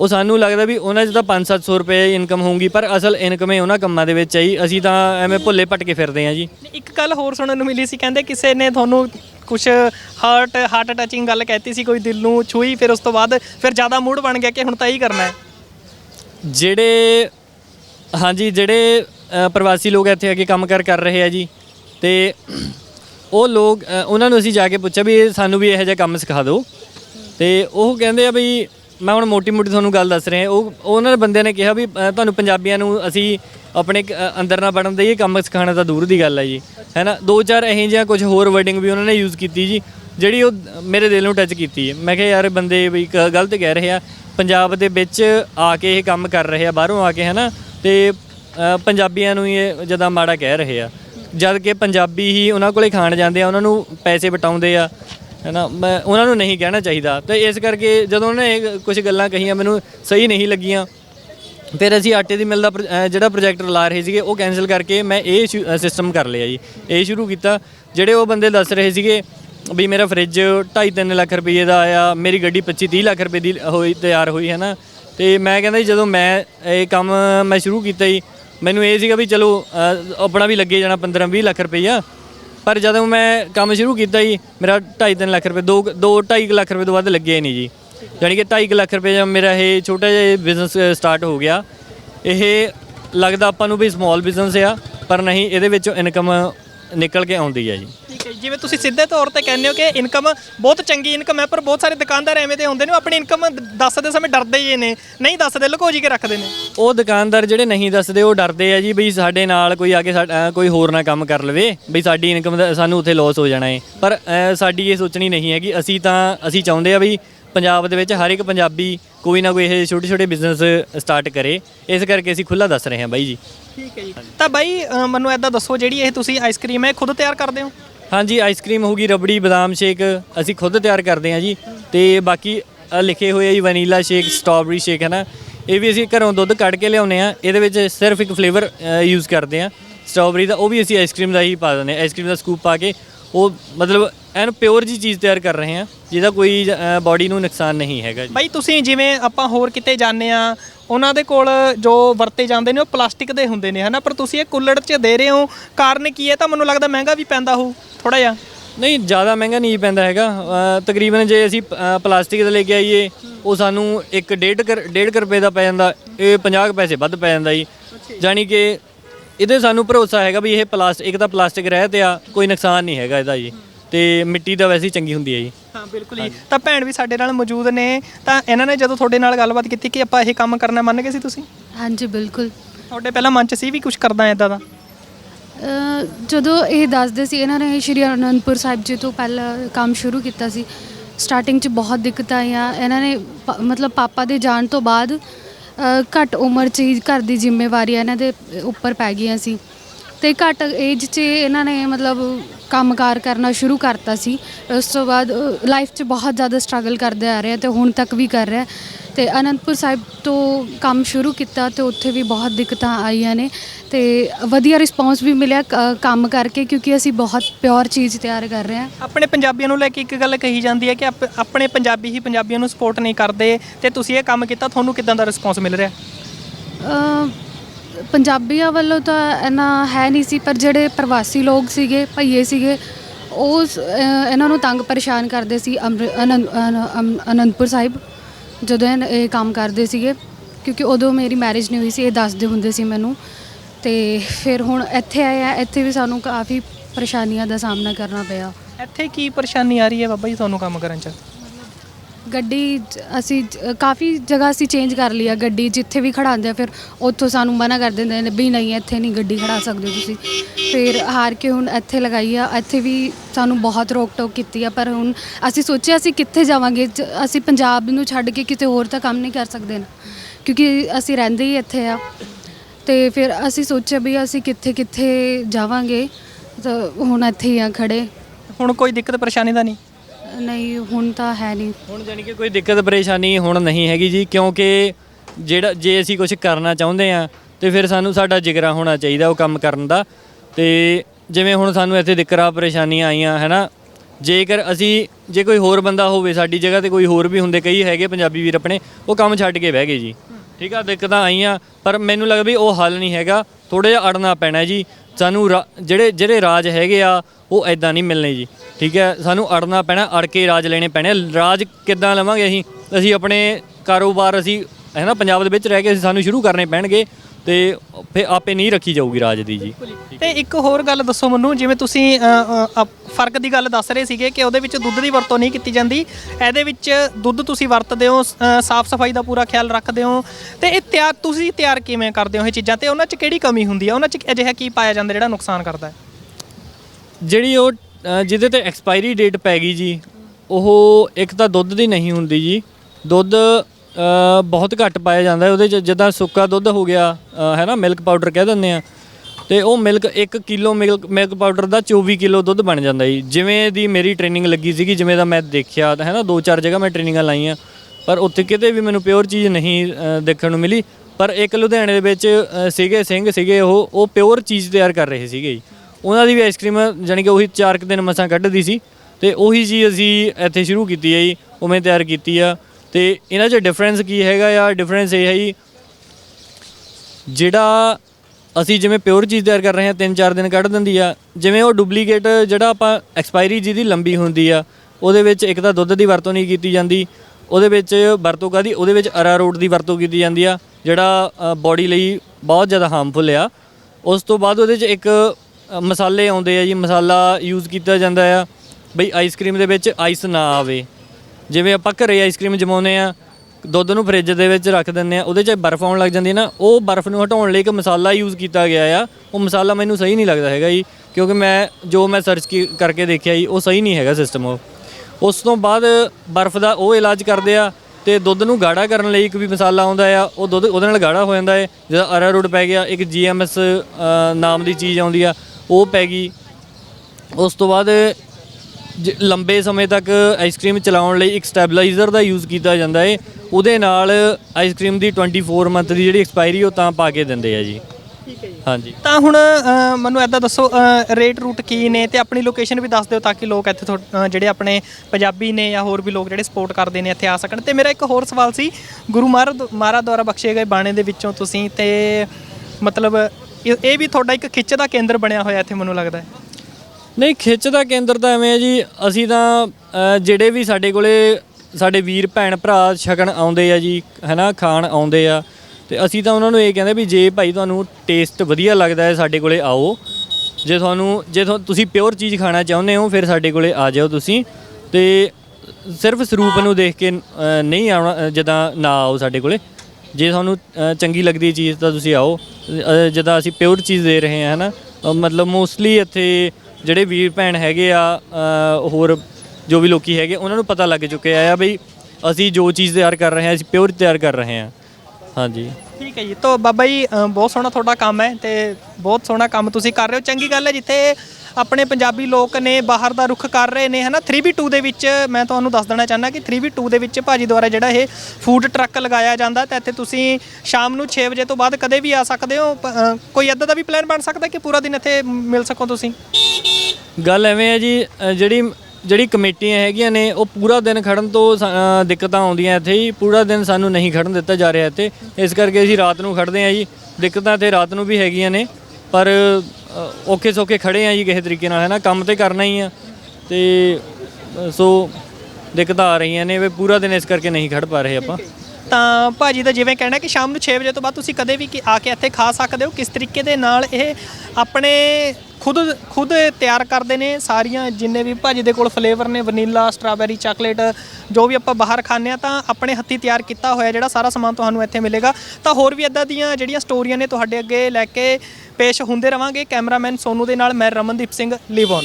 ਉਹ ਸਾਨੂੰ ਲੱਗਦਾ ਵੀ ਉਹਨਾਂ 'ਚ ਤਾਂ 5-700 ਰੁਪਏ ਇਨਕਮ ਹੋਊਗੀ ਪਰ ਅਸਲ ਇਨਕਮ ਇਹ ਉਹਨਾਂ ਕੰਮਾਂ ਦੇ ਵਿੱਚ ਆਈ ਅਸੀਂ ਤਾਂ ਐਵੇਂ ਭੁੱਲੇ ਭਟਕੇ ਫਿਰਦੇ ਆ ਜੀ। ਇੱਕ ਗੱਲ ਹੋਰ ਸੁਣਨ ਨੂੰ ਮਿਲੀ ਸੀ ਕਹਿੰਦੇ ਕਿਸੇ ਨੇ ਤੁਹਾਨੂੰ ਕੁਝ ਹਾਰਟ ਹਾਰਟ ਟੱਚਿੰਗ ਗੱਲ ਕਹਿਤੀ ਸੀ ਕੋਈ ਦਿਲ ਨੂੰ ਛੂਈ ਫਿਰ ਉਸ ਤੋਂ ਬਾਅਦ ਫਿਰ ਜ਼ਿਆਦਾ ਮੂਡ ਬਣ ਗਿਆ ਕਿ ਹੁਣ ਤਾਂ ਇਹੀ ਕਰਨਾ ਹੈ। ਜਿਹੜੇ ਹਾਂਜੀ ਜਿਹੜੇ ਪ੍ਰਵਾਸੀ ਲੋਕ ਇੱਥੇ ਆ ਕੇ ਕੰਮ ਕਰ ਕਰ ਰਹੇ ਆ ਜੀ ਤੇ ਉਹ ਲੋਕ ਉਹਨਾਂ ਨੂੰ ਅਸੀਂ ਜਾ ਕੇ ਪੁੱਛਿਆ ਵੀ ਸਾਨੂੰ ਵੀ ਇਹੋ ਜਿਹਾ ਕੰਮ ਸਿਖਾ ਦਿਓ। ਤੇ ਉਹ ਕਹਿੰਦੇ ਆ ਵੀ ਮੈਂ ਹੁਣ ਮੋਟੀ ਮੋਟੀ ਤੁਹਾਨੂੰ ਗੱਲ ਦੱਸ ਰਿਹਾ ਉਹ ਉਹਨਾਂ ਦੇ ਬੰਦਿਆਂ ਨੇ ਕਿਹਾ ਵੀ ਅ, ਤੁਹਾਨੂੰ ਪੰਜਾਬੀਆਂ ਨੂੰ ਅਸੀਂ ਆਪਣੇ ਕ- ਅ, ਅੰਦਰ ਨਾ ਵੜਨ ਦੇਈਏ ਕੰਮ ਸਿਖਾਉਣਾ ਤਾਂ ਦੂਰ ਦੀ ਗੱਲ ਹੈ ਜੀ। ਹੈ ਨਾ ਦੋ ਚਾਰ ਇਹੋ ਜਿਹੀਆਂ ਕੁਝ ਹੋਰ ਵਰਡਿੰਗ ਵੀ ਉਹਨਾਂ ਨੇ ਯੂਜ਼ ਕੀਤੀ ਜੀ ਜਿਹੜੀ ਉਹ ਮੇਰੇ ਦਿਲ ਨੂੰ ਟੱਚ ਕੀਤੀ ਹੈ। ਮੈਂ ਕਿਹਾ ਯਾਰ ਇਹ ਬੰਦੇ ਵੀ ਕ- ਗਲਤ ਕਹਿ ਰਹੇ ਆ। ਪੰਜਾਬ ਦੇ ਵਿੱਚ ਆ ਕੇ ਇਹ ਕੰਮ ਕਰ ਰਹੇ ਆ ਬਾਹਰੋਂ ਆ ਕੇ ਹੈ ਨਾ ਤੇ ਅ, ਪੰਜਾਬੀਆਂ ਨੂੰ ਹੀ ਇਹ ਜਦਾਂ ਮਾੜਾ ਕਹਿ ਰਹੇ ਆ। ਜਦ ਕਿ ਪੰਜਾਬੀ ਹੀ ਉਹਨਾਂ ਕੋਲੇ ਖਾਣ ਜਾਂਦੇ ਆ ਉਹਨਾਂ ਨੂੰ ਪੈਸੇ ਵਟਾਉਂਦੇ ਆ। ਹੈ ਨਾ ਮੈਂ ਉਹਨਾਂ ਨੂੰ ਨਹੀਂ ਕਹਿਣਾ ਚਾਹੀਦਾ। ਤੇ ਇਸ ਕਰਕੇ ਜਦੋਂ ਉਹਨੇ ਇਹ ਕੁਝ ਗੱਲਾਂ ਕਹੀਆਂ, ਮੈਨੂੰ ਸਹੀ ਨਹੀਂ ਲੱਗੀਆਂ। ਫਿਰ ਅਸੀਂ ਆਟੇ ਦੀ ਮਿਲ ਦਾ ਪ੍ਰੋ- ਜਿਹੜਾ ਪ੍ਰੋਜੈਕਟ ਲਾ ਰਹੇ ਸੀਗੇ, ਉਹ ਕੈਨਸਲ ਕਰਕੇ ਮੈਂ ਇਹ ਸਿਸਟਮ ਕਰ ਲਿਆ ਜੀ। ਇਹ ਸ਼ੁਰੂ ਕੀਤਾ। ਜਿਹੜੇ ਉਹ ਬੰਦੇ ਦੱਸ ਰਹੇ ਸੀਗੇ ਵੀ ਮੇਰਾ ਫ੍ਰਿਜ 2.5-3 ਲੱਖ ਰੁਪਏ ਦਾ ਆਇਆ, ਮੇਰੀ ਗੱਡੀ 25-30 ਲੱਖ ਰੁਪਏ ਦੀ ਹੋਈ, ਤਿਆਰ ਹੋਈ ਹੈ ਨਾ ਤੇ ਮੈਂ ਕਹਿੰਦਾ ਜੀ, ਜਦੋਂ ਮੈਂ ਇਹ ਕੰਮ ਮੈਂ ਸ਼ੁਰੂ ਕੀਤਾ ਜੀ, ਮੈਨੂੰ ਇਹ ਸੀਗਾ ਵੀ ਚਲੋ ਆਪਣਾ ਵੀ ਲੱਗੇ ਜਾਣਾ 15-20 ਲੱਖ ਰੁਪਈਆ। ਪਰ ਜਦੋਂ ਮੈਂ ਕੰਮ ਸ਼ੁਰੂ ਕੀਤਾ ਜੀ ਮੇਰਾ 2.5-3 ਲੱਖ ਰੁਪਏ 2 2.5 ਲੱਖ ਰੁਪਏ ਤੋਂ ਵੱਧ ਲੱਗੇ ਹੀ ਨਹੀਂ ਜੀ। ਯਾਨੀ ਕਿ 2.5 ਲੱਖ ਰੁਪਏ ਦਾ ਮੇਰਾ ਇਹ ਛੋਟਾ ਜਿਹਾ ਬਿਜ਼ਨਸ ਸਟਾਰਟ ਹੋ ਗਿਆ। ਇਹ ਲੱਗਦਾ ਆਪਾਂ ਨੂੰ ਵੀ ਸਮਾਲ ਬਿਜ਼ਨਸ ਆ ਪਰ ਨਹੀਂ ਇਹਦੇ ਵਿੱਚੋਂ ਇਨਕਮ ਨਿਕਲ ਕੇ ਆਉਂਦੀ ਹੈ ਜੀ, ਜਿਵੇਂ ਤੁਸੀਂ ਸਿੱਧੇ ਤੌਰ ਤੇ ਕਹਿੰਦੇ ਹੋ ਕਿ ਇਨਕਮ ਬਹੁਤ ਚੰਗੀ ਇਨਕਮ ਹੈ ਪਰ ਬਹੁਤ ਸਾਰੇ ਦੁਕਾਨਦਾਰ ਐਵੇਂ ਦੇ ਹੁੰਦੇ ਨੇ ਉਹ ਆਪਣੀ ਇਨਕਮ ਦੱਸਦੇ ਸਮੇਂ ਡਰਦੇ ਹੀ ਨੇ ਨਹੀਂ ਦੱਸਦੇ ਲੁਕੋ ਜੀ ਕੇ ਰੱਖਦੇ ਨੇ। ਉਹ ਦੁਕਾਨਦਾਰ ਜਿਹੜੇ ਨਹੀਂ ਦੱਸਦੇ ਉਹ ਡਰਦੇ ਆ ਜੀ ਵੀ ਸਾਡੇ ਨਾਲ ਕੋਈ ਆ ਕੇ ਕੋਈ ਹੋਰ ਨਾ ਕੰਮ ਕਰ ਲਵੇ ਵੀ ਸਾਡੀ ਇਨਕਮ ਦਾ ਸਾਨੂੰ ਉੱਥੇ ਲਾਸ ਹੋ ਜਾਣਾ ਹੈ ਪਰ ਸਾਡੀ ਇਹ ਸੋਚਣੀ ਨਹੀਂ ਹੈਗੀ ਅਸੀਂ ਤਾਂ ਅਸੀਂ ਚਾਹੁੰਦੇ ਆ ਵੀ ਪੰਜਾਬ ਦੇ ਵਿੱਚ ਹਰ ਇੱਕ ਪੰਜਾਬੀ ਕੋਈ ਨਾ ਕੋਈ ਇਹ ਛੋਟੇ ਛੋਟੇ ਬਿਜ਼ਨਸ ਸਟਾਰਟ ਕਰੇ। ਇਸ ਕਰਕੇ ਅਸੀਂ ਖੁੱਲਾ ਦੱਸ ਰਹੇ ਹਾਂ ਬਾਈ ਜੀ। ਠੀਕ ਹੈ ਜੀ। ਤਾਂ ਬਾਈ ਮੈਨੂੰ ਐਦਾਂ ਦੱਸੋ ਜਿਹੜੀ ਇਹ ਤੁਸੀਂ ਆਈਸਕ੍ਰੀਮ ਹੈ ਖੁਦ ਤਿਆਰ ਕਰਦੇ ਹੋ? ਹਾਂਜੀ ਆਈਸਕ੍ਰੀਮ ਹੋਗੀ ਰਬੜੀ, ਬਦਾਮ ਸ਼ੇਕ ਅਸੀਂ ਖੁਦ ਤਿਆਰ ਕਰਦੇ ਹਾਂ ਜੀ। ਤੇ ਬਾਕੀ ਆਹ ਲਿਖੇ ਹੋਏ ਆ ਜੀ ਵਨੀਲਾ ਸ਼ੇਕ ਸਟ੍ਰਾਬੇਰੀ ਸ਼ੇਕ ਹੈ ਨਾ ਇਹ ਵੀ ਅਸੀਂ ਘਰੋਂ ਦੁੱਧ ਕੱਢ ਕੇ ਲਿਆਉਂਦੇ ਆ ਇਹਦੇ ਵਿੱਚ ਸਿਰਫ ਇੱਕ ਫਲੇਵਰ ਯੂਜ਼ ਕਰਦੇ ਆ ਸਟ੍ਰਾਬੇਰੀ ਦਾ ਉਹ ਵੀ ਅਸੀਂ ਆਈਸਕ੍ਰੀਮ ਦਾ ਹੀ ਪਾ ਦਿੰਦੇ ਆ ਆਈਸਕ੍ਰੀਮ ਦਾ ਸਕੂਪ ਪਾ ਕੇ ਉਹ ਮਤਲਬ ਐਨ ਪਿਓਰ ਜੀ ਚੀਜ਼ ਤਿਆਰ ਕਰ ਰਹੇ ਆ ਜਿਹਦਾ ਕੋਈ ਬਾਡੀ ਨੂੰ ਨੁਕਸਾਨ ਨਹੀਂ ਹੈਗਾ ਜੀ। ਬਾਈ ਤੁਸੀਂ ਜਿਵੇਂ ਆਪਾਂ ਹੋਰ ਕਿਤੇ ਜਾਂਦੇ ਆ ਉਹਨਾਂ ਦੇ ਕੋਲ ਜੋ ਵਰਤੇ ਜਾਂਦੇ ਨੇ ਉਹ ਪਲਾਸਟਿਕ ਦੇ ਹੁੰਦੇ ਨੇ ਹਨਾ? ਪਰ ਤੁਸੀਂ ਇਹ ਕੁੱਲੜ 'ਚ ਦੇ ਰਹੇ ਹੋ ਕਾਰਨ ਕੀ ਹੈ? ਤਾਂ ਮੈਨੂੰ ਲੱਗਦਾ ਮਹਿੰਗਾ ਵੀ ਪੈਂਦਾ ਹੋਊ ਥੋੜਾ ਜਿਹਾ। ਨਹੀਂ ਜ਼ਿਆਦਾ ਮਹਿੰਗਾ ਨਹੀਂ ਪੈਂਦਾ ਹੈਗਾ। ਤਕਰੀਬਨ ਜੇ ਅਸੀਂ ਪਲਾਸਟਿਕ ਦਾ ਲੈ ਕੇ ਆਈਏ ਉਹ ਸਾਨੂੰ ਇੱਕ ਡੇਢ ਕਰ ਡੇਢ ਰੁਪਏ ਦਾ ਪੈ ਜਾਂਦਾ ਇਹ 50 ਕੁ ਪੈਸੇ ਵੱਧ ਪੈ ਜਾਂਦਾ ਜੀ। ਜਾਣੀ ਕਿ ਇਹਦੇ ਸਾਨੂੰ ਭਰੋਸਾ ਹੈਗਾ ਵੀ ਇਹ ਪਲਾਸਟਿਕ ਇੱਕ ਤਾਂ ਪਲਾਸਟਿਕ ਰਹਿਤ ਆ ਕੋਈ ਨੁਕਸਾਨ ਨਹੀਂ ਹੈਗਾ ਇਹਦਾ ਜੀ। ਤੇ ਮਿੱਟੀ ਤਾਂ ਵੈਸੇ ਹੀ ਚੰਗੀ ਹੁੰਦੀ ਹੈ ਜੀ। ਹਾਂ ਬਿਲਕੁਲ ਜੀ। ਤਾਂ ਭੈਣ ਵੀ ਸਾਡੇ ਨਾਲ ਮੌਜੂਦ ਨੇ। ਤਾਂ ਇਹਨਾਂ ਨੇ ਜਦੋਂ ਤੁਹਾਡੇ ਨਾਲ ਗੱਲਬਾਤ ਕੀਤੀ ਕਿ ਆਪਾਂ ਇਹ ਕੰਮ ਕਰਨਾ ਮੰਨ ਗਏ ਸੀ ਤੁਸੀਂ? ਹਾਂਜੀ ਬਿਲਕੁਲ। ਤੁਹਾਡੇ ਪਹਿਲਾਂ ਮਨ 'ਚ ਸੀ ਵੀ ਕੁਝ ਕਰਦਾ ਐਦਾਂ ਦਾ? ਜਦੋਂ ਇਹ ਦੱਸਦੇ ਸੀ ਇਹਨਾਂ ਨੇ ਸ਼੍ਰੀ ਅਨੰਦਪੁਰ ਸਾਹਿਬ ਜੀ ਤੋਂ ਪਹਿਲਾਂ ਕੰਮ ਸ਼ੁਰੂ ਕੀਤਾ ਸੀ। ਸਟਾਰਟਿੰਗ 'ਚ ਬਹੁਤ ਦਿੱਕਤਾਂ ਆਈਆਂ। ਇਹਨਾਂ ਨੇ ਮਤਲਬ ਪਾਪਾ ਦੇ ਜਾਣ ਤੋਂ ਬਾਅਦ ਘੱਟ ਉਮਰ 'ਚ ਹੀ ਘਰ ਦੀ ਜ਼ਿੰਮੇਵਾਰੀ ਇਹਨਾਂ ਦੇ ਉੱਪਰ ਪੈ ਗਈਆਂ ਸੀ। ਤੇ ਘੱਟ ਏਜ 'ਚ ਇਹਨਾਂ ਨੇ ਮਤਲਬ ਕੰਮਕਾਰ ਕਰਨਾ ਸ਼ੁਰੂ ਕਰਤਾ ਸੀ। ਉਸ ਤੋਂ ਬਾਅਦ ਲਾਈਫ 'ਚ ਬਹੁਤ ਜ਼ਿਆਦਾ ਸਟਰਗਲ ਕਰਦੇ ਆ ਰਹੇ ਆ ਤੇ ਹੁਣ ਤੱਕ ਵੀ ਕਰ ਰਿਹਾ। ਤੇ ਅਨੰਦਪੁਰ ਸਾਹਿਬ ਤੋਂ ਕੰਮ ਸ਼ੁਰੂ ਕੀਤਾ ਤੇ ਉੱਥੇ ਵੀ ਬਹੁਤ ਦਿੱਕਤਾਂ ਆਈਆਂ ਨੇ ਤੇ ਵਧੀਆ ਰਿਸਪੌਂਸ ਵੀ ਮਿਲਿਆ ਕ- ਕੰਮ ਕਰਕੇ ਕਿਉਂਕਿ ਅਸੀਂ ਬਹੁਤ ਪਿਓਰ ਚੀਜ਼ ਤਿਆਰ ਕਰ ਰਹੇ ਹਾਂ ਆਪਣੇ ਪੰਜਾਬੀਆਂ ਨੂੰ ਲੈ ਕੇ ਇੱਕ ਗੱਲ ਕਹੀ ਜਾਂਦੀ ਹੈ ਕਿ ਆਪ- ਆਪਣੇ ਪੰਜਾਬੀ ਹੀ ਪੰਜਾਬੀਆਂ ਨੂੰ ਸਪੋਰਟ ਨਹੀਂ ਕਰਦੇ ਤੇ ਤੁਸੀਂ ਇਹ ਕੰਮ ਕੀਤਾ ਤੁਹਾਨੂੰ ਕਿਦਾਂ ਦਾ ਰਿਸਪੌਂਸ ਮਿਲ ਰਿਹਾ? ਪੰਜਾਬੀਆਂ ਵੱਲੋਂ ਤਾਂ ਇੰਨਾ ਹੈ ਨਹੀਂ ਸੀ ਪਰ ਜਿਹੜੇ ਪ੍ਰਵਾਸੀ ਲੋਕ ਸੀਗੇ ਭਈਏ ਸੀਗੇ ਉਹ ਸ- ਅ, ਇਹਨਾਂ ਨੂੰ ਤੰਗ ਪਰੇਸ਼ਾਨ ਕਰਦੇ ਸੀ ਅੰਮ੍ਰਿ- ਅਨੰਦ- ਅਨ- ਅਮ- ਅਨੰਦਪੁਰ ਸਾਹਿਬ ਜਦੋਂ ਇਹ ਇਹ ਕੰਮ ਕਰਦੇ ਸੀਗੇ ਕਿਉਂਕਿ ਉਦੋਂ ਮੇਰੀ ਮੈਰਿਜ ਨਹੀਂ ਹੋਈ ਸੀ ਇਹ ਦੱਸਦੇ ਹੁੰਦੇ ਸੀ ਮੈਨੂੰ। ਤੇ ਫਿਰ ਹੁਣ ਇੱਥੇ ਆਏ ਆ ਇੱਥੇ ਵੀ ਸਾਨੂੰ ਕਾਫੀ ਪਰੇਸ਼ਾਨੀਆਂ ਦਾ ਸਾਹਮਣਾ ਕਰਨਾ ਪਿਆ। ਇੱਥੇ ਕੀ ਪਰੇਸ਼ਾਨੀ ਆ ਰਹੀ ਹੈ ਬਾਬਾ ਜੀ ਤੁਹਾਨੂੰ ਕੰਮ ਕਰਨ 'ਚ? ਗੱਡੀ ਜ- ਅਸੀਂ ਜ- ਕਾਫੀ ਜਗ੍ਹਾ ਅਸੀਂ ਚੇਂਜ ਕਰ ਲਈ ਆ ਗੱਡੀ, ਜਿੱਥੇ ਵੀ ਖੜਾਉਂਦੇ ਆ, ਫਿਰ ਉੱਥੋਂ ਸਾਨੂੰ ਮਨਾ ਕਰ ਦਿੰਦੇ ਨੇ ਵੀ ਨਹੀਂ, ਇੱਥੇ ਨਹੀਂ ਗੱਡੀ ਖੜਾ ਸਕਦੇ ਤੁਸੀਂ। ਫਿਰ ਹਾਰ ਕੇ ਹੁਣ ਇੱਥੇ ਲਗਾਈ ਆ, ਇੱਥੇ ਵੀ ਸਾਨੂੰ ਬਹੁਤ ਰੋਕ ਟੋਕ ਕੀਤੀ ਆ, ਪਰ ਹੁਣ ਅਸੀਂ ਸੋਚਿਆ ਅਸੀਂ ਕਿੱਥੇ ਜਾਵਾਂਗੇ, ਜ- ਅਸੀਂ ਪੰਜਾਬ ਨੂੰ ਛੱਡ ਕੇ ਕਿਤੇ ਹੋਰ ਤਾਂ ਕੰਮ ਨਹੀਂ ਕਰ ਸਕਦੇ ਨਾ, ਕਿਉਂਕਿ ਅਸੀਂ ਰਹਿੰਦੇ ਹੀ ਇੱਥੇ ਆ। ਤੇ ਫਿਰ ਅਸੀਂ ਸੋਚਿਆ ਵੀ ਅਸੀਂ ਕਿੱਥੇ ਕਿੱਥੇ ਜਾਵਾਂਗੇ, ਤਾਂ ਹੁਣ ਇੱਥੇ ਹੀ ਆ ਖੜੇ ਹੁਣ ਕੋਈ ਦਿੱਕਤ, ਪਰੇਸ਼ਾਨੀ ਤਾਂ ਨਹੀਂ? ਨਹੀਂ, ਹੁਣ ਤਾਂ ਹੈ ਨਹੀਂ। ਹੁਣ ਜਾਨੀ ਕਿ ਕੋਈ ਦਿੱਕਤ, ਪਰੇਸ਼ਾਨੀ ਹੁਣ ਨਹੀਂ ਹੈਗੀ ਜੀ, ਕਿਉਂਕਿ ਜਿਹੜਾ, ਜੇ ਅਸੀਂ ਕੁਝ ਕਰਨਾ ਚਾਹੁੰਦੇ ਆ ਤੇ ਫਿਰ ਸਾਨੂੰ ਸਾਡਾ ਜਿਗਰਾ ਹੋਣਾ ਚਾਹੀਦਾ ਉਹ ਕੰਮ ਕਰਨ ਦਾ। ਤੇ ਜਿਵੇਂ ਹੁਣ ਸਾਨੂੰ ਇੱਥੇ ਦਿੱਕਤਾਂ ਪਰੇਸ਼ਾਨੀਆਂ ਆਈਆਂ, ਹੈਨਾ? ਜੇਕਰ ਅਸੀਂ, ਜੇ ਕੋਈ ਹੋਰ ਬੰਦਾ ਹੋਵੇ ਸਾਡੀ ਜਗ੍ਹਾ ਤੇ, ਕੋਈ ਹੋਰ ਵੀ ਹੁੰਦੇ, ਕਈ ਹੈਗੇ ਪੰਜਾਬੀ ਵੀਰ ਆਪਣੇ, ਉਹ ਕੰਮ ਛੱਡ ਕੇ ਬਹਿ ਗਏ ਜੀ। ਠੀਕ ਆ, ਦਿੱਕਤਾਂ ਆਈਆਂ, ਪਰ ਮੈਨੂੰ ਲੱਗਦਾ ਵੀ ਉਹ ਹੱਲ ਨਹੀਂ ਹੈਗਾ ਥੋੜਾ ਜਿਹਾ ਅੜਨਾ ਪੈਣਾ ਜੀ। ਸਾਨੂੰ ਰਾ- ਜਿਹੜੇ ਜਿਹੜੇ ਰਾਜ ਹੈਗੇ ਆ, ਉਹ ਐਦਾਂ ਨਹੀਂ ਮਿਲਣੇ ਜੀ, ਠੀਕ ਹੈ? ਸਾਨੂੰ ਅੜਨਾ ਪੈਣਾ ਅੜ ਕੇ ਰਾਜ ਲੈਣੇ ਪੈਣੇ ਆ। ਰਾਜ ਕਿੱਦਾਂ ਲਵਾਂਗੇ ਅਸੀਂ? ਅਸੀਂ ਆਪਣੇ ਕਾਰੋਬਾਰ ਅਸੀਂ, ਹੈ ਨਾ, ਪੰਜਾਬ ਦੇ ਵਿੱਚ ਰਹਿ ਕੇ ਅਸੀਂ ਸਾਨੂੰ ਸ਼ੁਰੂ ਕਰਨੇ ਪੈਣਗੇ। ਤੇ ਫਿਰ ਆਪੇ ਨਹੀਂ ਰੱਖੀ ਜਾਊਗੀ ਰਾਜ ਦੀ ਜੀ। ਤੇ ਇੱਕ ਹੋਰ ਗੱਲ ਦੱਸੋ ਮੈਨੂੰ ਜਿਵੇਂ ਤੁਸੀਂ ਅ, ਅ, ਅ, ਫ਼ਰਕ ਦੀ ਗੱਲ ਦੱਸ ਰਹੇ ਸੀਗੇ ਕਿ ਉਹਦੇ ਵਿੱਚ ਦੁੱਧ ਦੀ ਵਰਤੋਂ ਨਹੀਂ ਕੀਤੀ ਜਾਂਦੀ ਇਹਦੇ ਵਿੱਚ ਦੁੱਧ ਤੁਸੀਂ ਵਰਤਦੇ ਹੋ ਸਾਫ਼ ਸਫ਼ਾਈ ਦਾ ਪੂਰਾ ਖਿਆਲ ਰੱਖਦੇ ਹੋ ਤੇ ਇਹ ਤਿਆਰ ਤੁਸੀਂ ਤਿਆਰ ਕਿਵੇਂ ਕਰਦੇ ਹੋ ਇਹ ਚੀਜ਼ਾਂ? ਤੇ ਉਹਨਾਂ 'ਚ ਕਿਹੜੀ ਕਮੀ ਹੁੰਦੀ ਹੈ ਉਹਨਾਂ 'ਚ ਅਜਿਹਾ ਕੀ ਪਾਇਆ ਜਾਂਦਾ ਜਿਹੜਾ ਨੁਕਸਾਨ ਕਰਦਾ ਹੈ? ਜਿਹੜੀ ਉਹ ਅ, ਜਿਹਦੇ ਤੇ ਐਕਸਪਾਇਰੀ ਡੇਟ ਪੈ ਗਈ ਜੀ ਉਹ ਇੱਕ ਤਾਂ ਦੁੱਧ ਦੀ ਨਹੀਂ ਹੁੰਦੀ ਜੀ। ਦੁੱਧ ਬਹੁਤ ਘੱਟ ਪਾਇਆ ਜਾਂਦਾ ਹੈ। ਉਹਦੇ ਚ ਜਿੱਦਾਂ ਸੁੱਕਾ ਦੁੱਧ ਹੋ ਗਿਆ ਹੈ ਨਾ ਮਿਲਕ ਪਾਊਡਰ ਕਹਿ ਦਿੰਦੇ ਆ। ਤੇ ਉਹ milk 1 kilo milk milk powder ਦਾ 24 ਕਿਲੋ ਦੁੱਧ ਬਣ ਜਾਂਦਾ ਜੀ। ਜਿਵੇਂ ਦੀ ਮੇਰੀ ਟ੍ਰੇਨਿੰਗ ਲੱਗੀ ਸੀਗੀ, ਜਿਵੇਂ ਦਾ ਮੈਂ ਦੇਖਿਆ ਤਾਂ ਹੈ ਨਾ ਦੋ ਚਾਰ ਜਗ੍ਹਾ ਮੈਂ ਟ੍ਰੇਨਿੰਗਾਂ ਲਾਈਆਂ। ਪਰ ਉੱਥੇ ਕਿਤੇ ਵੀ ਮੈਨੂੰ ਪਿਓਰ ਚੀਜ਼ ਨਹੀਂ ਦੇਖਣ ਨੂੰ ਮਿਲੀ। ਪਰ ਇੱਕ ਲੁਧਿਆਣੇ ਦੇ ਵਿੱਚ ਸੀਗੇ ਸਿੰਘ, ਸੀਗੇ ਉਹ ਉਹ ਪਿਓਰ ਚੀਜ਼ ਤਿਆਰ ਕਰ ਰਹੇ ਸੀਗੇ ਜੀ। ਉਹਨਾਂ ਦੀ ਵੀ ਆਈਸਕ੍ਰੀਮ ਜਾਣੀ ਕਿ ਉਹੀ ਚਾਰ ਕੁ ਦਿਨ ਮਸਾਂ ਕੱਢਦੀ ਸੀ। ਤੇ ਉਹੀ ਜੀ ਅਸੀਂ ਇੱਥੇ ਸ਼ੁਰੂ ਕੀਤੀ ਹੈ ਜੀ, ਉਵੇਂ ਤਿਆਰ ਕੀਤੀ ਆ। ਤੇ ਇਹਨਾਂ 'ਚ ਡਿਫਰੈਂਸ ਕੀ ਹੈਗਾ ਆ? ਡਿਫਰੈਂਸ ਇਹ ਹੈ ਜੀ, ਜਿਹੜਾ ਅਸੀਂ ਜਿਵੇਂ ਪਿਓਰ ਚੀਜ਼ ਤਿਆਰ ਕਰ ਰਹੇ ਹਾਂ, ਤਿੰਨ ਚਾਰ ਦਿਨ ਕੱਢ ਦਿੰਦੀ ਆ, ਜਿਵੇਂ ਉਹ ਡੁਪਲੀਕੇਟ ਜਿਹੜਾ ਆਪਾਂ ਐਕਸਪਾਇਰੀ ਜਿਹਦੀ ਲੰਬੀ ਹੁੰਦੀ ਆ, ਉਹਦੇ ਵਿੱਚ ਇੱਕ ਤਾਂ ਦੁੱਧ ਦੀ ਵਰਤੋਂ ਨਹੀਂ ਕੀਤੀ ਜਾਂਦੀ, ਉਹਦੇ ਵਿੱਚ ਵਰਤੋਂ ਕਾਦੀ ਉਹਦੇ ਵਿੱਚ ਅਰਾਰੋਟ ਦੀ ਵਰਤੋਂ ਕੀਤੀ ਜਾਂਦੀ ਆ, ਜਿਹੜਾ ਬਾਡੀ ਲਈ ਬਹੁਤ ਜ਼ਿਆਦਾ ਹਾਰਮਫੁਲ ਆ। ਉਸ ਤੋਂ ਬਾਅਦ ਉਹਦੇ 'ਚ ਇੱਕ ਮਸਾਲੇ ਆਉਂਦੇ ਆ ਜੀ, ਮਸਾਲਾ ਯੂਜ਼ ਕੀਤਾ ਜਾਂਦਾ ਆ, ਬਈ ਆਈਸਕ੍ਰੀਮ ਦੇ ਵਿੱਚ ਆਈਸ ਨਾ ਆਵੇ। ਜਿਵੇਂ ਆਪਾਂ ਘਰੇ ਆਈਸਕ੍ਰੀਮ ਜਮਾਉਂਦੇ ਆ ਦੁੱਧ ਨੂੰ ਫ੍ਰਿਜ ਦੇ ਵਿੱਚ ਰੱਖ ਦਿੰਦੇ ਆ ਉਹਦੇ 'ਚ ਬਰਫ਼ ਆਉਣ ਲੱਗ ਜਾਂਦੀ ਹੈ ਨਾ, ਉਹ ਬਰਫ਼ ਨੂੰ ਹਟਾਉਣ ਲਈ ਇੱਕ ਮਸਾਲਾ ਯੂਜ਼ ਕੀਤਾ ਗਿਆ ਆ। ਉਹ ਮਸਾਲਾ ਮੈਨੂੰ ਸਹੀ ਨਹੀਂ ਲੱਗਦਾ ਹੈਗਾ ਜੀ, ਕਿਉਂਕਿ ਮੈਂ ਜੋ ਮੈਂ ਸਰਚ ਕਰਕੇ ਦੇਖਿਆ ਜੀ, ਉਹ ਸਹੀ ਨਹੀਂ ਹੈਗਾ ਸਿਸਟਮ ਉਹ। ਉਸ ਤੋਂ ਬਾਅਦ ਬਰਫ਼ ਦਾ ਉਹ ਇਲਾਜ ਕਰਦੇ ਆ ਤੇ ਦੁੱਧ ਨੂੰ ਗਾੜਾ ਕਰਨ ਲਈ ਇੱਕ ਵੀ ਮਸਾਲਾ ਆਉਂਦਾ ਆ, ਉਹ ਦੁੱਧ ਉਹਦੇ ਨਾਲ ਗਾੜਾ ਹੋ ਜਾਂਦਾ ਹੈ। ਜਦੋਂ ਅਰਾਰੋਟ ਪੈ ਗਿਆ, ਇੱਕ ਜੀਐਮਐਸ ਨਾਮ ਦੀ ਚੀਜ਼ ਆਉਂਦੀ ਆ, ਉਹ ਪੈ ਗਈ। ਉਸ ਤੋਂ ਬਾਅਦ ਜ- ਲੰਬੇ ਸਮੇਂ ਤੱਕ ਆਈਸਕ੍ਰੀਮ ਚਲਾਉਣ ਲਈ ਇੱਕ ਸਟੈਬਲਾਈਜ਼ਰ ਦਾ ਯੂਜ਼ ਕੀਤਾ ਜਾਂਦਾ ਹੈ ਉਹਦੇ ਨਾਲ ਆਈਸਕ੍ਰੀਮ ਦੀ 24 ਮੰਥ ਦੀ ਜਿਹੜੀ ਐਕਸਪਾਇਰੀ ਉਹ ਤਾਂ ਪਾ ਕੇ ਦਿੰਦੇ ਆ ਜੀ। ਠੀਕ ਹੈ ਜੀ। ਹਾਂਜੀ। ਤਾਂ ਹੁਣ ਅ, ਮੈਨੂੰ ਐਦਾਂ ਦੱਸੋ ਅ, ਰੇਟ ਰੂਟ ਕੀ ਨੇ ਤੇ ਆਪਣੀ ਲੋਕੇਸ਼ਨ ਵੀ ਦੱਸ ਦਿਓ ਤਾਂ ਕਿ ਲੋਕ ਇੱਥੇ ਅ, ਜਿਹੜੇ ਆਪਣੇ ਪੰਜਾਬੀ ਨੇ ਜਾਂ ਹੋਰ ਵੀ ਲੋਕ ਜਿਹੜੇ ਸਪੋਰਟ ਕਰਦੇ ਨੇ ਇੱਥੇ ਆ ਸਕਣ। ਤੇ ਮੇਰਾ ਇੱਕ ਹੋਰ ਸਵਾਲ ਸੀ ਗੁਰੂ ਮਹਾਰਾਜ ਮਹਾਰਾਜ ਦੁਆਰਾ ਬਖਸ਼ੇ ਗਏ ਬਾਣੇ ਦੇ ਵਿੱਚੋਂ ਤੁਸੀਂ ਤੇ ਮਤਲਬ ਇਹ ਇਹ ਵੀ ਤੁਹਾਡਾ ਇੱਕ ਖਿੱਚ ਦਾ ਕੇਂਦਰ ਬਣਿਆ ਹੋਇਆ ਇੱਥੇ ਮੈਨੂੰ ਲੱਗਦਾ ਹੈ। ਨਹੀਂ ਖਿੱਚ ਦਾ ਕੇਂਦਰ ਤਾਂ ਐਵੇਂ ਹੈ ਜੀ ਅਸੀਂ ਤਾਂ ਅ, ਜਿਹੜੇ ਵੀ ਸਾਡੇ ਕੋਲੇ ਸਾਡੇ ਵੀਰ ਭੈਣ ਭਰਾ ਛਕਣ ਆਉਂਦੇ ਆ ਜੀ ਹੈਨਾ ਖਾਣ ਆਉਂਦੇ ਆ ਤੇ ਅਸੀਂ ਤਾਂ ਉਹਨਾਂ ਨੂੰ ਇਹ ਕਹਿੰਦੇ ਵੀ ਜੇ ਭਾਈ ਤੁਹਾਨੂੰ ਟੇਸਟ ਵਧੀਆ ਲੱਗਦਾ ਹੈ ਸਾਡੇ ਕੋਲੇ ਆਓ ਜੇ ਤੁਹਾਨੂੰ ਜੇ ਤੁਹਾ- ਤੁਸੀਂ ਪਿਓਰ ਚੀਜ਼ ਖਾਣਾ ਚਾਹੁੰਦੇ ਹੋ ਫਿਰ ਸਾਡੇ ਕੋਲੇ ਆ ਜਾਓ ਤੁਸੀਂ ਤੇ ਸਿਰਫ ਸਰੂਪ ਨੂੰ ਦੇਖ ਕੇ ਅ, ਨਹੀਂ ਆਉਣਾ ਅ, ਜਿੱਦਾਂ ਨਾ ਆਓ ਸਾਡੇ ਕੋਲੇ ਜੇ ਤੁਹਾਨੂੰ ਅ, ਚੰਗੀ ਲੱਗਦੀ ਚੀਜ਼ ਤਾਂ ਤੁਸੀਂ ਆਓ ਅ, ਜਿੱਦਾਂ ਅਸੀਂ ਪਿਓਰ ਚੀਜ਼ ਦੇ ਰਹੇ ਹਾਂ ਹਨਾ ਅ, ਮਤਲਬ ਮੋਸਟਲੀ ਇੱਥੇ ਜਿਹੜੇ ਵੀਰ ਭੈਣ ਹੈਗੇ ਆ ਅ, ਹੋਰ ਜੋ ਵੀ ਲੋਕੀ ਹੈਗੇ ਉਹਨਾਂ ਨੂੰ ਪਤਾ ਲੱਗ ਚੁੱਕਿਆ ਆ ਬਈ ਅਸੀਂ ਜੋ ਚੀਜ਼ ਤਿਆਰ ਕਰ ਰਹੇ ਹਾਂ ਅਸੀਂ ਪਿਓਰ ਤਿਆਰ ਕਰ ਰਹੇ ਹਾਂ। ਹਾਂਜੀ। ਠੀਕ ਹੈ ਜੀ। ਤੋਂ ਬਾਬਾ ਜੀ ਅ, ਬਹੁਤ ਸੋਹਣਾ ਤੁਹਾਡਾ ਕੰਮ ਹੈ ਤੇ ਬਹੁਤ ਸੋਹਣਾ ਕੰਮ ਤੁਸੀਂ ਕਰ ਰਹੇ ਹੋ। ਚੰਗੀ ਗੱਲ ਹੈ ਜਿੱਥੇ ਆਪਣੇ ਪੰਜਾਬੀ ਲੋਕ ਨੇ ਬਾਹਰ ਦਾ ਰੁਖ ਕਰ ਰਹੇ ਨੇ ਹਨਾ? 3v2 ਦੇ ਵਿੱਚ ਮੈਂ ਤੁਹਾਨੂੰ ਦੱਸ ਦੇਣਾ ਚਾਹੁੰਦਾ ਕਿ 3v2 ਦੇ ਵਿੱਚ ਭਾਜੀ ਦੁਆਰਾ ਜਿਹੜਾ ਇਹ ਫੂਡ ਟਰੱਕ ਲਗਾਇਆ ਜਾਂਦਾ ਤਾਂ ਇੱਥੇ ਤੁਸੀਂ ਸ਼ਾਮ ਨੂੰ 6 ਵਜੇ ਤੋਂ ਬਾਅਦ ਕਦੇ ਵੀ ਆ ਸਕਦੇ ਹੋ? ਪ- ਅ, ਕੋਈ ਇੱਦਾਂ ਦਾ ਵੀ ਪਲਾਨ ਬਣ ਸਕਦਾ ਕਿ ਪੂਰਾ ਦਿਨ ਇੱਥੇ ਮਿਲ ਸਕੋ ਤੁਸੀਂ? ਗੱਲ ਐਵੇਂ ਹੈ ਜੀ ਅ, ਜਿਹੜੀ ਜਿਹੜੀ ਕਮੇਟੀਆਂ ਹੈਗੀਆਂ ਨੇ ਉਹ ਪੂਰਾ ਦਿਨ ਖੜਨ ਤੋਂ ਸ- ਅ, ਦਿੱਕਤਾਂ ਆਉਂਦੀਆਂ ਇੱਥੇ ਜੀ। ਪੂਰਾ ਦਿਨ ਸਾਨੂੰ ਨਹੀਂ ਖੜਨ ਦਿੱਤਾ ਜਾ ਰਿਹਾ ਇੱਥੇ। ਇਸ ਕਰਕੇ ਅਸੀਂ ਰਾਤ ਨੂੰ ਖੜਦੇ ਹਾਂ ਜੀ। ਦਿੱਕਤਾਂ ਤੇ ਰਾਤ ਨੂੰ ਵੀ ਹੈਗੀਆਂ ਨੇ ਪਰ ਅ, ਔਖੇ ਸੌਖੇ ਖੜੇ ਹਾਂ ਜੀ ਕਿਸੇ ਤਰੀਕੇ ਨਾਲ ਹੈ ਨਾ ਕੰਮ ਤੇ ਕਰਨਾ ਹੀ ਆ। ਤੇ ਅ, ਸੋ ਦਿੱਕਤਾਂ ਆ ਰਹੀਆਂ ਨੇ ਵੀ ਪੂਰਾ ਦਿਨ ਇਸ ਕਰਕੇ ਨਹੀਂ ਖੜ ਪਾ ਰਹੇ ਆਪਾਂ। ਤਾਂ ਭਾਜੀ ਦਾ ਜਿਵੇਂ ਕਹਿਣਾ ਕਿ ਸ਼ਾਮ ਨੂੰ 6 ਵਜੇ ਤੋਂ ਬਾਅਦ ਤੁਸੀਂ ਕਦੇ ਵੀ ਕਿ- ਆ ਕੇ ਇੱਥੇ ਖਾ ਸਕਦੇ ਹੋ। ਕਿਸ ਤਰੀਕੇ ਦੇ ਨਾਲ ਇਹ ਆਪਣੇ ਖੁਦ ਖੁਦ ਤਿਆਰ ਕਰਦੇ ਨੇ ਸਾਰੀਆਂ ਜਿੰਨੇ ਵੀ ਭਾਜੀ ਦੇ ਕੋਲ ਫਲੇਵਰ ਨੇ ਵਨੀਲਾ ਸਟ੍ਰਾਬੇਰੀ ਚਾਕਲੇਟ ਜੋ ਵੀ ਆਪਾਂ ਬਾਹਰ ਖਾਂਦੇ ਆ ਤਾਂ ਆਪਣੇ ਹੱਥੀ ਤਿਆਰ ਕੀਤਾ ਹੋਇਆ ਜਿਹੜਾ ਸਾਰਾ ਸਮਾਨ ਤੁਹਾਨੂੰ ਇੱਥੇ ਮਿਲੇਗਾ। ਤਾਂ ਹੋਰ ਵੀ ਇਦਾਂ ਦੀਆਂ ਜਿਹੜੀਆਂ ਸਟੋਰੀਆਂ ਨੇ ਤੁਹਾਡੇ ਅੱਗੇ ਲੈ ਕੇ ਪੇਸ਼ ਹੁੰਦੇ ਰਵਾਂਗੇ। ਕੈਮਰਾਮੈਨ ਸੋਨੂ ਦੇ ਨਾਲ, ਮੈਂ ਰਮਨਦੀਪ ਸਿੰਘ ਲਿਵਨ